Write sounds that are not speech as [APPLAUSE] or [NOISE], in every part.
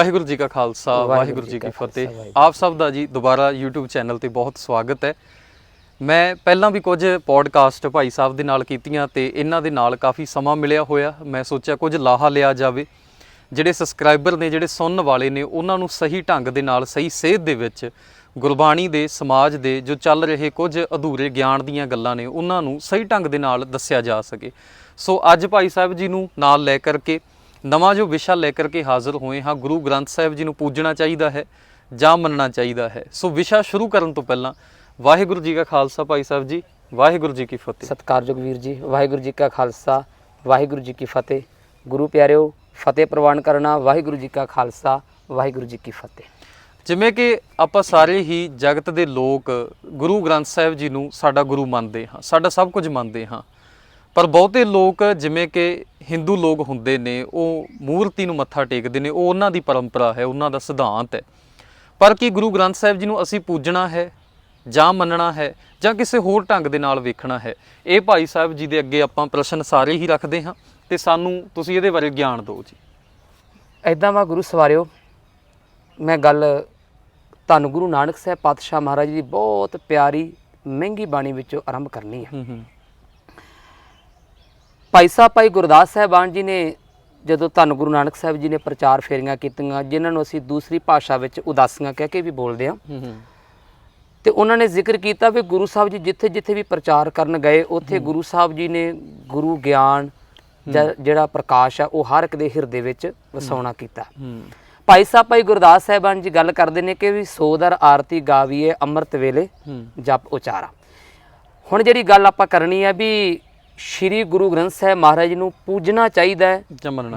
ਵਾਹਿਗੁਰੂ ਜੀ ਕਾ ਖਾਲਸਾ ਵਾਹਿਗੁਰੂ ਜੀ ਕੀ ਫਤਿਹ। ਆਪ ਸਭ ਦਾ ਜੀ ਦੁਬਾਰਾ YouTube ਚੈਨਲ ਤੇ ਬਹੁਤ ਸਵਾਗਤ ਹੈ। ਮੈਂ ਪਹਿਲਾਂ ਵੀ ਕੁਝ ਪੋਡਕਾਸਟ ਭਾਈ ਸਾਹਿਬ ਦੇ ਨਾਲ ਕੀਤੀਆਂ ਤੇ ਇਹਨਾਂ ਦੇ ਨਾਲ ਕਾਫੀ ਸਮਾਂ ਮਿਲਿਆ ਹੋਇਆ। ਮੈਂ ਸੋਚਿਆ ਕੁਝ ਲਾਹਾ ਲਿਆ ਜਾਵੇ। ਜਿਹੜੇ ਸਬਸਕ੍ਰਾਈਬਰ ਨੇ ਜਿਹੜੇ ਸੁਣਨ ਵਾਲੇ ਨੇ ਉਹਨਾਂ ਨੂੰ ਸਹੀ ਢੰਗ ਦੇ ਨਾਲ ਸਹੀ ਸੇਧ ਦੇ ਵਿੱਚ ਗੁਰਬਾਣੀ ਦੇ ਸਮਾਜ ਦੇ ਜੋ ਚੱਲ ਰਹੇ ਕੁਝ ਅਧੂਰੇ ਗਿਆਨ ਦੀਆਂ ਗੱਲਾਂ ਨੇ ਉਹਨਾਂ ਨੂੰ ਸਹੀ ਢੰਗ ਦੇ ਨਾਲ ਦੱਸਿਆ ਜਾ ਸਕੇ। ਸੋ ਅੱਜ ਭਾਈ ਸਾਹਿਬ ਜੀ ਨੂੰ ਨਾਲ ਲੈ ਕਰਕੇ ਨਵਾਂ ਜੋ ਵਿਸ਼ਾ ਲੈ ਕਰਕੇ ਹਾਜ਼ਰ ਹੋਏ ਹਾਂ ਗੁਰੂ ਗ੍ਰੰਥ ਸਾਹਿਬ ਜੀ ਨੂੰ ਪੂਜਣਾ ਚਾਹੀਦਾ ਹੈ ਜਾਂ ਮੰਨਣਾ ਚਾਹੀਦਾ ਹੈ। ਸੋ ਵਿਸ਼ਾ ਸ਼ੁਰੂ ਕਰਨ ਤੋਂ ਪਹਿਲਾਂ ਵਾਹਿਗੁਰੂ ਜੀ ਕਾ ਖਾਲਸਾ ਭਾਈ ਸਾਹਿਬ ਜੀ ਵਾਹਿਗੁਰੂ ਜੀ ਕੀ ਫਤਿਹ। ਸਤਿਕਾਰਯੋਗ ਵੀਰ ਜੀ ਵਾਹਿਗੁਰੂ ਜੀ ਕਾ ਖਾਲਸਾ ਵਾਹਿਗੁਰੂ ਜੀ ਕੀ ਫਤਿਹ। ਗੁਰੂ ਪਿਆਰਿਓ ਫਤਿਹ ਪ੍ਰਵਾਨ ਕਰਨਾ ਵਾਹਿਗੁਰੂ ਜੀ ਕਾ ਖਾਲਸਾ ਵਾਹਿਗੁਰੂ ਜੀ ਕੀ ਫਤਿਹ। ਜਿਵੇਂ ਕਿ ਆਪਾਂ ਸਾਰੇ ਹੀ ਜਗਤ ਦੇ ਲੋਕ ਗੁਰੂ ਗ੍ਰੰਥ ਸਾਹਿਬ ਜੀ ਨੂੰ ਸਾਡਾ ਗੁਰੂ ਮੰਨਦੇ ਹਾਂ ਸਾਡਾ ਸਭ ਕੁਝ ਮੰਨਦੇ ਹਾਂ। ਪਰ ਬਹੁਤੇ ਲੋਕ ਜਿਵੇਂ ਕਿ ਹਿੰਦੂ ਲੋਕ ਹੁੰਦੇ ਨੇ ਉਹ ਮੂਰਤੀ ਨੂੰ ਮੱਥਾ ਟੇਕਦੇ ਨੇ ਉਹ ਉਹਨਾਂ ਦੀ ਪਰੰਪਰਾ ਹੈ ਉਹਨਾਂ ਦਾ ਸਿਧਾਂਤ ਹੈ। ਪਰ ਕੀ ਗੁਰੂ ਗ੍ਰੰਥ ਸਾਹਿਬ ਜੀ ਨੂੰ ਅਸੀਂ ਪੂਜਣਾ ਹੈ ਜਾਂ ਮੰਨਣਾ ਹੈ ਜਾਂ ਕਿਸੇ ਹੋਰ ਢੰਗ ਦੇ ਨਾਲ ਵੇਖਣਾ ਹੈ? ਇਹ ਭਾਈ ਸਾਹਿਬ ਜੀ ਦੇ ਅੱਗੇ ਆਪਾਂ ਪ੍ਰਸ਼ਨ ਸਾਰੇ ਹੀ ਰੱਖਦੇ ਹਾਂ ਤੇ ਸਾਨੂੰ ਤੁਸੀਂ ਇਹਦੇ ਬਾਰੇ ਗਿਆਨ ਦਿਓ ਜੀ। ਐਦਾਂ ਵਾ ਗੁਰੂ ਸਵਾਰਿਓ ਮੈਂ ਗੱਲ ਧੰਨ ਗੁਰੂ ਨਾਨਕ ਸਾਹਿਬ ਪਾਤਸ਼ਾਹ ਮਹਾਰਾਜ ਦੀ ਬਹੁਤ ਪਿਆਰੀ ਮਹਿੰਗੀ ਬਾਣੀ ਵਿੱਚੋਂ ਆਰੰਭ ਕਰਨੀ ਹੈ। ਹੂੰ ਹੂੰ। ਭਾਈ ਸਾਹਿਬ ਭਾਈ ਗੁਰਦਾਸ ਸਾਹਿਬਾਨ ਜੀ ਨੇ ਜਦੋਂ ਧੰਨ ਗੁਰੂ ਨਾਨਕ ਸਾਹਿਬ ਜੀ ਨੇ ਪ੍ਰਚਾਰ ਫੇਰੀਆਂ ਕੀਤੀਆਂ ਜਿਨ੍ਹਾਂ ਨੂੰ ਅਸੀਂ ਦੂਸਰੀ ਭਾਸ਼ਾ ਵਿੱਚ ਉਦਾਸੀਆਂ ਕਹਿ ਕੇ ਵੀ ਬੋਲਦੇ ਹਾਂ। ਤੇ ਉਹਨਾਂ ਨੇ ਜ਼ਿਕਰ ਕੀਤਾ ਵੀ ਗੁਰੂ ਸਾਹਿਬ ਜੀ ਜਿੱਥੇ ਜਿੱਥੇ ਵੀ ਪ੍ਰਚਾਰ ਕਰਨ ਗਏ ਉੱਥੇ ਗੁਰੂ ਸਾਹਿਬ ਜੀ ਨੇ ਗੁਰੂ ਗਿਆਨ ਜਿਹੜਾ ਪ੍ਰਕਾਸ਼ ਆ ਉਹ ਹਰ ਇੱਕ ਦੇ ਹਿਰਦੇ ਵਿੱਚ ਵਸਾਉਣਾ ਕੀਤਾ। ਭਾਈ ਸਾਹਿਬ ਭਾਈ ਗੁਰਦਾਸ ਸਾਹਿਬਾਨ ਜੀ ਗੱਲ ਕਰਦੇ ਨੇ ਕਿ ਵੀ ਸੋਦਰ ਆਰਤੀ ਗਾਵੀਏ ਅੰਮ੍ਰਿਤ ਵੇਲੇ ਜਪ ਉਚਾਰਾ। ਹੁਣ ਜਿਹੜੀ ਗੱਲ ਆਪਾਂ ਕਰਨੀ ਹੈ ਵੀ ਸ੍ਰੀ ਗੁਰੂ ਗ੍ਰੰਥ ਸਾਹਿਬ ਮਹਾਰਾਜ ਨੂੰ ਪੂਜਣਾ ਚਾਹੀਦਾ ਹੈ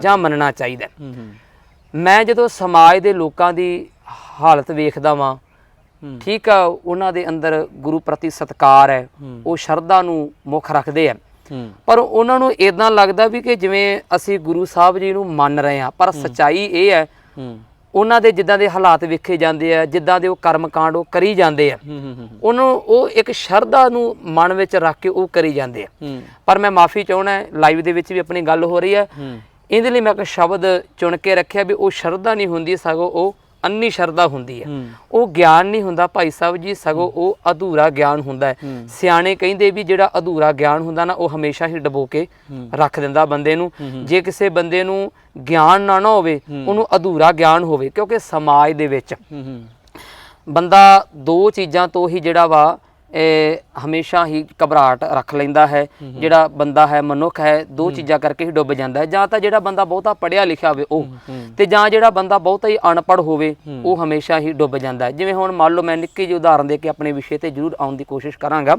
ਜਾਂ ਮੰਨਣਾ ਚਾਹੀਦਾ। ਮੈਂ ਜਦੋਂ ਸਮਾਜ ਦੇ ਲੋਕਾਂ ਦੀ ਹਾਲਤ ਵੇਖਦਾ ਵਾਂ ਠੀਕ ਆ ਉਹਨਾਂ ਦੇ ਅੰਦਰ ਗੁਰੂ ਪ੍ਰਤੀ ਸਤਕਾਰ ਹੈ। ਉਹ ਸ਼ਰਧਾ ਨੂੰ ਮੁੱਖ ਰੱਖਦੇ ਆ। ਪਰ ਉਹਨਾਂ ਨੂੰ ਇਦਾਂ ਲੱਗਦਾ ਵੀ ਕਿ ਜਿਵੇਂ ਅਸੀਂ ਗੁਰੂ ਸਾਹਿਬ ਜੀ ਨੂੰ ਮੰਨ ਰਹੇ ਹਾਂ ਪਰ ਸੱਚਾਈ ਇਹ ਹੂੰ। ਉਹਨਾਂ ਦੇ ਜਿੱਦਾਂ ਦੇ ਹਾਲਾਤ ਵੇਖੇ ਜਾਂਦੇ ਆ ਜਿੱਦਾਂ ਦੇ ਉਹ ਕਰਮ ਕਾਂਡ ਉਹ ਕਰੀ ਜਾਂਦੇ ਆ। ਉਹਨੂੰ ਉਹ ਇੱਕ ਸ਼ਰਧਾ ਨੂੰ ਮਨ ਵਿੱਚ ਰੱਖ ਕੇ ਉਹ ਕਰੀ ਜਾਂਦੇ ਆ। ਪਰ ਮੈਂ ਮਾਫੀ ਚਾਹਣਾ ਲਾਈਵ ਦੇ ਵਿੱਚ ਵੀ ਆਪਣੀ ਗੱਲ ਹੋ ਰਹੀ ਹੂੰ। ਇਹਦੇ ਲਈ ਮੈਂ ਇੱਕ ਸ਼ਬਦ ਚੁਣ ਕੇ ਰੱਖਿਆ ਵੀ ਉਹ ਸ਼ਰਧਾ ਨਹੀਂ ਹੁੰਦੀ ਸਗੋਂ ਉਹ ਅੰਨੀ ਸ਼ਰਧਾ ਹੁੰਦੀ ਹੈ। ਉਹ ਗਿਆਨ ਨਹੀਂ ਹੁੰਦਾ ਭਾਈ ਸਾਹਿਬ ਜੀ ਸਗੋਂ ਉਹ ਅਧੂਰਾ ਗਿਆਨ ਹੁੰਦਾ ਹੈ। ਸਿਆਣੇ ਕਹਿੰਦੇ ਵੀ ਜਿਹੜਾ ਅਧੂਰਾ ਗਿਆਨ ਹੁੰਦਾ ਨਾ ਉਹ ਹਮੇਸ਼ਾ ਹੀ ਡਬੋ ਕੇ ਰੱਖ ਦਿੰਦਾ ਬੰਦੇ ਨੂੰ। ਜੇ ਕਿਸੇ ਬੰਦੇ ਨੂੰ ਗਿਆਨ ਨਾ ਨਾ ਹੋਵੇ ਉਹਨੂੰ ਅਧੂਰਾ ਗਿਆਨ ਹੋਵੇ ਕਿਉਂਕਿ ਸਮਾਜ ਦੇ ਵਿੱਚ ਬੰਦਾ ਦੋ ਚੀਜ਼ਾਂ ਤੋਂ ਹੀ ਜਿਹੜਾ ਵਾ ਹਮੇਸ਼ਾ ਹੀ ਘਬਰਾਹਟ ਰੱਖ ਲੈਂਦਾ ਹੈ। ਜਿਹੜਾ ਬੰਦਾ ਹੈ ਮਨੁੱਖ ਹੈ ਦੋ ਚੀਜ਼ਾਂ ਕਰਕੇ ਹੀ ਡੁੱਬ ਜਾਂਦਾ ਹੈ। ਜਾਂ ਤਾਂ ਜਿਹੜਾ ਬੰਦਾ ਬਹੁਤਾ ਪੜ੍ਹਿਆ ਲਿਖਿਆ ਹੋਵੇ ਉਹ ਤੇ ਜਾਂ ਜਿਹੜਾ ਬੰਦਾ ਬਹੁਤਾ ਹੀ ਅਨਪੜ੍ਹ ਹੋਵੇ ਉਹ ਹਮੇਸ਼ਾ ਹੀ ਡੁੱਬ ਜਾਂਦਾ ਹੈ। ਜਿਵੇਂ ਹੁਣ ਮੰਨ ਲਓ ਮੈਂ ਨਿੱਕੀ ਜਿਹੀ ਉਦਾਹਰਨ ਦੇ ਕੇ ਆਪਣੇ ਵਿਸ਼ੇ ਤੇ ਜ਼ਰੂਰ ਆਉਣ ਦੀ ਕੋਸ਼ਿਸ਼ ਕਰਾਂਗਾ।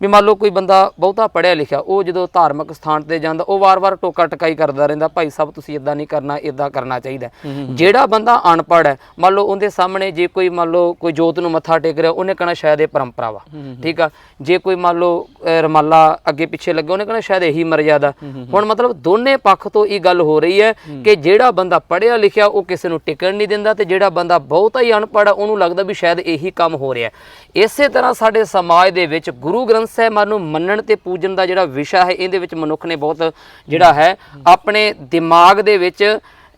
ਵੀ ਮੰਨ ਲਓ ਕੋਈ ਬੰਦਾ ਬਹੁਤਾ ਪੜ੍ਹਿਆ ਲਿਖਿਆ ਉਹ ਜਦੋਂ ਧਾਰਮਿਕ ਸਥਾਨ ਤੇ ਜਾਂਦਾ ਉਹ ਵਾਰ-ਵਾਰ ਟੋਕਾ ਟਕਾਈ ਕਰਦਾ ਰਹਿੰਦਾ ਭਾਈ ਸਾਹਿਬ ਤੁਸੀਂ ਇਦਾਂ ਨਹੀਂ ਕਰਨਾ ਇਦਾਂ ਕਰਨਾ ਚਾਹੀਦਾ। ਜਿਹੜਾ ਬੰਦਾ ਅਨਪੜ੍ਹ ਹੈ ਮੰਨ ਲਓ ਉਹਦੇ ਸਾਹਮਣੇ ਜੇ ਕੋਈ ਮੰਨ ਲਓ ਕੋਈ ਜੋਤ ਨੂੰ ਮੱਥਾ ਟੇਕ ਰਿਹਾ ਉਹਨੇ ਕਹਣਾ ਸ਼ਾਇਦ ਇਹ ਪਰੰਪਰਾ ਵਾ। ਠੀਕ ਆ? ਜੇ ਕੋਈ ਮੰਨ ਲਓ ਰਮਾਲਾ ਅੱਗੇ ਪਿੱਛੇ ਲੱਗਾ ਉਹਨੇ ਕਹਣਾ ਸ਼ਾਇਦ ਇਹੀ ਮਰਜ਼ਾਦਾ ਹੁਣ ਮਤਲਬ ਦੋਨੇ ਪੱਖ ਤੋਂ ਇਹ ਗੱਲ ਹੋ ਰਹੀ ਹੈ ਕਿ ਜਿਹੜਾ ਬੰਦਾ ਪੜ੍ਹਿਆ ਲਿਖਿਆ ਉਹ ਕਿਸੇ ਨੂੰ ਟਿਕਣ ਨਹੀਂ ਦਿੰਦਾ ਤੇ ਜਿਹੜਾ ਬੰਦਾ ਬਹੁਤਾ ਹੀ ਅਨਪੜ੍ਹ ਉਹਨੂੰ ਲੱਗਦਾ ਵੀ ਸ਼ਾਇਦ ਇਹੀ ਕੰਮ ਹੋ ਰਿਹਾ। ਇਸੇ ਤਰ੍ਹਾਂ ਸਾਡੇ ਸਮਾਜ ਦੇ ਵਿੱਚ ਗੁਰੂ ਗ੍ਰੰਥ ਸਾਹਿਬ ਨੂੰ ਮੰਨਣ ਤੇ ਪੂਜਣ ਦਾ ਜਿਹੜਾ ਵਿਸ਼ਾ ਹੈ ਇਹਦੇ ਵਿੱਚ ਮਨੁੱਖ ਨੇ ਬਹੁਤ ਜਿਹੜਾ ਹੈ। ਆਪਣੇ ਦਿਮਾਗ ਦੇ ਵਿੱਚ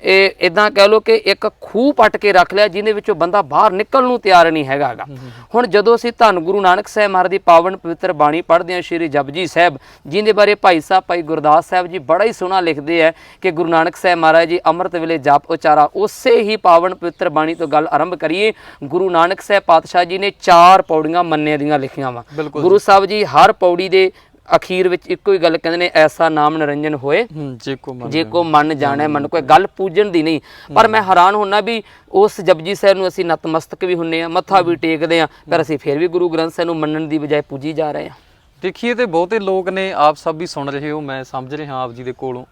ਇਹ ਇਦਾਂ ਕਹਿ ਲਓ ਕਿ ਇੱਕ ਖੂਹ ਪੱਟ ਕੇ ਰੱਖ ਲਿਆ ਜਿਹਦੇ ਵਿੱਚੋਂ ਬੰਦਾ ਬਾਹਰ ਨਿਕਲਣ ਨੂੰ ਤਿਆਰ ਨਹੀਂ ਹੈਗਾਗਾ ਹੁਣ ਜਦੋਂ ਅਸੀਂ ਧੰਨ ਗੁਰੂ ਨਾਨਕ ਸਾਹਿਬ ਮਹਾਰਾਜ ਦੀ ਪਾਵਨ ਪਵਿੱਤਰ ਬਾਣੀ ਪੜ੍ਹਦੇ ਹਾਂ ਸ਼੍ਰੀ ਜਪਜੀ ਸਾਹਿਬ ਜਿਹਦੇ ਬਾਰੇ ਭਾਈ ਸਾਹਿਬ ਭਾਈ ਗੁਰਦਾਸ ਸਾਹਿਬ ਜੀ ਬੜਾ ਹੀ ਸੋਹਣਾ ਲਿਖਦੇ ਆ ਕਿ ਗੁਰੂ ਨਾਨਕ ਸਾਹਿਬ ਮਹਾਰਾਜ ਜੀ ਅੰਮ੍ਰਿਤ ਵੇਲੇ ਜਪ ਉਚਾਰਾ ਉਸੇ ਹੀ ਪਾਵਨ ਪਵਿੱਤਰ ਬਾਣੀ ਤੋਂ ਗੱਲ ਆਰੰਭ ਕਰੀਏ ਗੁਰੂ ਨਾਨਕ ਸਾਹਿਬ ਪਾਤਸ਼ਾਹ ਜੀ ਨੇ ਚਾਰ ਪੌੜੀਆਂ ਮੰਨੇ ਦੀਆਂ ਲਿਖੀਆਂ ਵਾ। ਗੁਰੂ ਸਾਹਿਬ ਜੀ ਹਰ ਪੌੜੀ ਦੇ ਅਖੀਰ ਵਿੱਚ ਇੱਕੋ ਹੀ ਗੱਲ ਕਹਿੰਦੇ ਨੇ ਐਸਾ ਨਾਮ ਨਿਰੰਜਨ ਹੋਏ ਜੇ ਕੋ ਮੰਨ ਜੇ ਕੋ ਮਨ ਜਾਣੇ ਮਨ ਕੋਈ ਗੱਲ ਪੂਜਣ ਦੀ ਨਹੀਂ। ਪਰ ਮੈਂ ਹੈਰਾਨ ਹੁੰਨਾ ਵੀ ਉਸ ਜਪਜੀ ਸਾਹਿਬ ਨੂੰ ਅਸੀਂ ਨਤਮਸਤਕ ਵੀ ਹੁੰਨੇ ਆ ਮੱਥਾ ਵੀ ਟੇਕਦੇ ਆ ਪਰ ਅਸੀਂ ਫਿਰ ਵੀ ਗੁਰੂ ਗ੍ਰੰਥ ਸਾਹਿਬ ਨੂੰ ਮੰਨਣ ਦੀ ਬਜਾਏ ਪੂਜੀ ਜਾ ਰਹੇ ਆ। ਦੇਖੀਏ ਤੇ ਬਹੁਤੇ ਲੋਕ ਨੇ ਆਪ ਸਭ ਵੀ ਸੁਣ ਰਹੇ ਹੋ ਮੈਂ ਸਮਝ ਰਿਹਾ ਆਪ ਜੀ ਦੇ ਕੋਲੋਂ।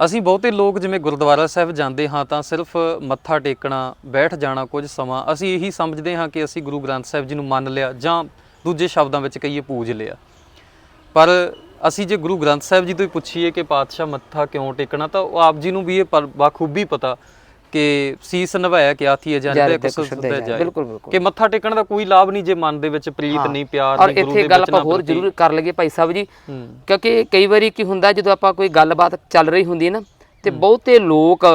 ਅਸੀਂ ਬਹੁਤੇ ਲੋਕ ਜਿਵੇਂ ਗੁਰਦੁਆਰਾ ਸਾਹਿਬ ਜਾਂਦੇ ਹਾਂ ਤਾਂ ਸਿਰਫ ਮੱਥਾ ਟੇਕਣਾ ਬੈਠ ਜਾਣਾ ਕੁਝ ਸਮਾਂ ਅਸੀਂ ਇਹੀ ਸਮਝਦੇ ਹਾਂ ਕਿ ਅਸੀਂ ਗੁਰੂ ਗ੍ਰੰਥ ਸਾਹਿਬ ਜੀ ਨੂੰ ਮੰਨ ਲਿਆ ਜਾਂ ਦੂਜੇ ਸ਼ਬਦਾਂ ਵਿੱਚ ਕਹੀਏ ਪੂਜ ਲਿਆ। ਪਰ ਅਸੀਂ ਜੇ ਗੁਰੂ ਗ੍ਰੰਥ ਸਾਹਿਬ ਜੀ ਤੋਂ ਹੀ ਪੁੱਛੀਏ ਕਿ ਪਾਤਸ਼ਾਹ ਮੱਥਾ ਕਿਉਂ ਟੇਕਣਾ ਤਾਂ ਉਹ ਆਪ ਜੀ ਨੂੰ ਵੀ ਇਹ ਬਾਖੂਬੀ ਪਤਾ ਕਿ ਸੀਸ ਨਿਭਾਇਆ ਕਿ ਆਥੀ ਹੈ ਜਲ ਜਨ ਤੇ ਦੇ ਕੁਛ ਕੁਸਲ ਦੇ ਤੇ ਜਾਏ। ਬਿਲਕੁਲ, ਬਿਲਕੁਲ। ਕਿ ਮੱਥਾ ਟੇਕਣ ਦਾ ਕੋਈ ਲਾਭ ਨਹੀਂ ਜੇ ਮਨ ਦੇ ਵਿੱਚ ਪ੍ਰੀਤ ਨਹੀਂ ਪਿਆਰ ਨਹੀਂ ਗੁਰੂ ਇੱਥੇ ਦੇ ਗੱਲ ਆਪਾਂ ਹੋਰ। ਜ਼ਰੂਰ ਕਰ ਲਈਏ ਭਾਈ ਸਾਹਿਬ ਜੀ ਕਿਉਂਕਿ ਕਈ ਵਾਰੀ ਕੀ ਹੁੰਦਾ ਜਦੋਂ ਆਪਾਂ ਕੋਈ ਗੱਲਬਾਤ ਚੱਲ ਰਹੀ ਹੁੰਦੀ ਹੈ ਨਾ ਤੇ ਬਹੁਤੇ ਲੋਕ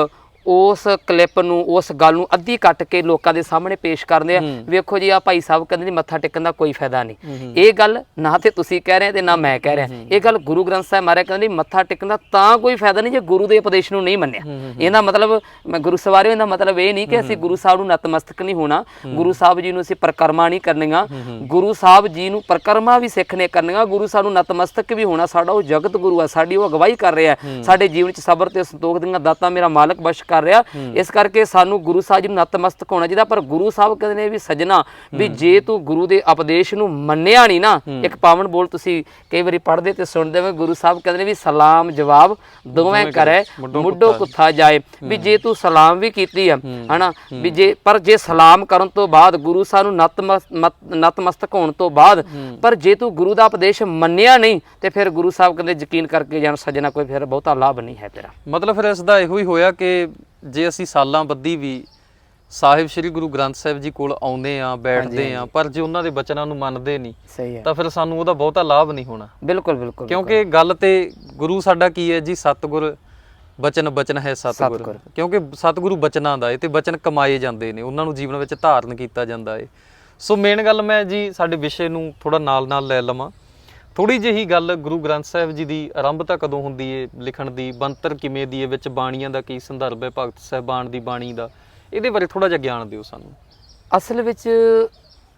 ਉਸ ਕਲਿੱਪ ਨੂੰ ਉਸ ਗੱਲ ਨੂੰ ਅੱਧੀ ਕੱਟ ਕੇ ਲੋਕਾਂ ਦੇ ਸਾਹਮਣੇ ਪੇਸ਼ ਕਰਦੇ ਆ। ਵੇਖੋ ਜੀ ਆ ਭਾਈ ਸਾਹਿਬ ਕਹਿੰਦੇ ਨੇ ਮੱਥਾ ਟੇਕਣ ਦਾ ਕੋਈ ਫਾਇਦਾ ਨਹੀਂ। ਇਹ ਗੱਲ ਨਾ ਤੇ ਤੁਸੀਂ ਕਹਿ ਰਹੇ ਤੇ ਨਾ ਮੈਂ ਕਹਿ ਰਿਹਾ। ਇਹ ਗੱਲ ਗੁਰੂ ਗ੍ਰੰਥ ਸਾਹਿਬ ਮਹਾਰਾਜ ਕਹਿੰਦੇ ਨੇ ਮੱਥਾ ਟੇਕਣ ਦਾ ਤਾਂ ਕੋਈ ਫਾਇਦਾ ਨਹੀਂ ਜੇ ਗੁਰੂ ਦੇ ਉਪਦੇਸ਼ ਨੂੰ ਨਹੀਂ ਮੰਨਿਆ। ਇਹਦਾ ਮਤਲਬ ਮੈਂ ਗੁਰੂ ਸਵਾਰਿਓ ਇਹਦਾ ਮਤਲਬ ਇਹ ਨਹੀਂ ਕਿ ਅਸੀਂ ਗੁਰੂ ਸਾਹਿਬ ਨੂੰ ਨਤਮਸਤਕ ਨਹੀਂ ਹੋਣਾ। ਗੁਰੂ ਸਾਹਿਬ ਜੀ ਨੂੰ ਅਸੀਂ ਪ੍ਰਕਰਮਾ ਨਹੀਂ ਕਰਨੀਆਂ। ਗੁਰੂ ਸਾਹਿਬ ਜੀ ਨੂੰ ਪ੍ਰਕਰਮਾ ਵੀ ਸਿੱਖਣੇ ਕਰਨੀਆਂ। ਗੁਰੂ ਸਾਹਿਬ ਨੂੰ ਨਤਮਸਤਕ ਵੀ ਹੋਣਾ ਸਾਡਾ ਉਹ ਜਗਤ ਗੁਰੂ ਆ ਸਾਡੀ ਉਹ ਅਗਵਾਈ ਕਰ ਰਿਹਾ। ਸਾਡੇ ਜੀਵਨ 'ਚ ਸਬਰ ਤੇ ਸੰਤੋਖ ਦੀਆਂ ਦਾਤਾਂ ਮੇਰਾ ਮਾਲਕ ਬਖਸ਼ ਕਰ ਰਿਹਾ। ਇਸ ਕਰਕੇ ਸਾਨੂੰ ਗੁਰੂ ਸਾਹਿਬ ਜੀ ਨੂੰ ਨਤਮਸਤਕ ਹੋਣਾ ਚਾਹੀਦਾ। ਪਰ ਗੁਰੂ ਸਾਹਿਬ ਕਹਿੰਦੇ ਨੇ ਵੀ ਸਜਣਾ ਵੀ ਜੇ ਤੂੰ ਗੁਰੂ ਦੇ ਉਪਦੇਸ਼ ਨੂੰ ਮੰਨਿਆ ਨਹੀਂ ਨਾ ਇੱਕ ਪਾਵਨ ਬੋਲ ਤੁਸੀਂ ਕਈ ਵਾਰੀ ਪੜ੍ਹਦੇ ਤੇ ਸੁਣਦੇ ਹੋ ਗੁਰੂ ਸਾਹਿਬ ਕਹਿੰਦੇ ਨੇ ਵੀ ਸਲਾਮ ਜਵਾਬ ਦੋਵੇਂ ਕਰੇ ਮੁੱਢੋ ਕੁੱਥਾ ਜਾਏ। ਵੀ ਜੇ ਤੂੰ ਸਲਾਮ ਵੀ ਕੀਤੀ ਆ ਹਨਾ? ਵੀ ਜੇ ਪਰ ਜੇ ਸਲਾਮ ਕਰਨ ਤੋਂ ਬਾਅਦ ਗੁਰੂ ਸਾਹਿਬ ਨੂੰ ਨਤਮਸਤਕ ਹੋਣ ਤੋਂ ਬਾਅਦ ਪਰ ਜੇ ਤੂੰ ਗੁਰੂ ਦਾ ਉਪਦੇਸ਼ ਮੰਨਿਆ ਨਹੀਂ ਤੇ ਫਿਰ ਗੁਰੂ ਸਾਹਿਬ ਕਹਿੰਦੇ ਯਕੀਨ ਕਰਕੇ ਜਾਣ ਸਜਣਾ ਕੋਈ ਫਿਰ ਬਹੁਤਾ ਲਾਭ ਨਹੀਂ ਹੈ ਤੇਰਾ। ਮਤਲਬ ਫਿਰ ਇਸ ਦਾ ਇਹੋ ਹੀ ਹੋਇਆ ਕਿ ਜੇ ਅਸੀਂ ਸਾਲਾਂ ਬੱਧੀ ਵੀ ਸਾਹਿਬ ਸ੍ਰੀ ਗੁਰੂ ਗ੍ਰੰਥ ਸਾਹਿਬ ਜੀ ਕੋਲ ਆਉਂਦੇ ਆ ਬੈਠਦੇ ਆ ਪਰ ਜੇ ਉਹਨਾਂ ਦੇ ਬਚਨਾਂ ਨੂੰ ਮੰਨਦੇ ਨਹੀਂ ਸਹੀ ਹੈ। ਤਾਂ ਫਿਰ ਸਾਨੂੰ ਉਹਦਾ ਬਹੁਤਾ ਲਾਭ ਨਹੀਂ ਹੋਣਾ। ਬਿਲਕੁਲ ਬਿਲਕੁਲ ਕਿਉਂਕਿ ਗੱਲ ਤੇ ਗੁਰੂ ਸਾਡਾ ਕੀ ਹੈ ਜੀ? ਸਤਿਗੁਰ ਬਚਨ ਬਚਨ ਹੈ ਸਤਿਗੁਰ। ਕਿਉਂਕਿ ਸਤਿਗੁਰੂ ਬਚਨਾਂ ਦਾ ਏ ਤੇ ਬਚਨ ਕਮਾਏ ਜਾਂਦੇ ਨੇ। ਉਹਨਾਂ ਨੂੰ ਜੀਵਨ ਵਿੱਚ ਧਾਰਨ ਕੀਤਾ ਜਾਂਦਾ ਏ ਸੋ ਮੇਨ ਗੱਲ ਮੈਂ ਜੀ ਸਾਡੇ ਵਿਸ਼ੇ ਨੂੰ ਥੋੜਾ ਨਾਲ ਨਾਲ ਲੈ ਲਵਾਂ। ਥੋੜੀ ਜਿਹੀ ਗੱਲ ਗੁਰੂ ਗ੍ਰੰਥ ਸਾਹਿਬ ਜੀ ਦੀ ਆਰੰਭਤਾ ਕਦੋਂ ਹੁੰਦੀ ਏ ਲਿਖਣ ਦੀ ਬੰਤਰ ਕਿਵੇਂ ਦੀ ਏ ਵਿੱਚ ਬਾਣੀਆਂ ਦਾ ਕੀ ਸੰਦਰਭ ਹੈ ਭਗਤ ਸਾਹਿਬਾਨ ਦੀ ਬਾਣੀ ਦਾ ਇਹਦੇ ਬਾਰੇ ਥੋੜਾ ਜਿਹਾ ਗਿਆਨ ਦਿਓ ਸਾਨੂੰ। ਅਸਲ ਵਿੱਚ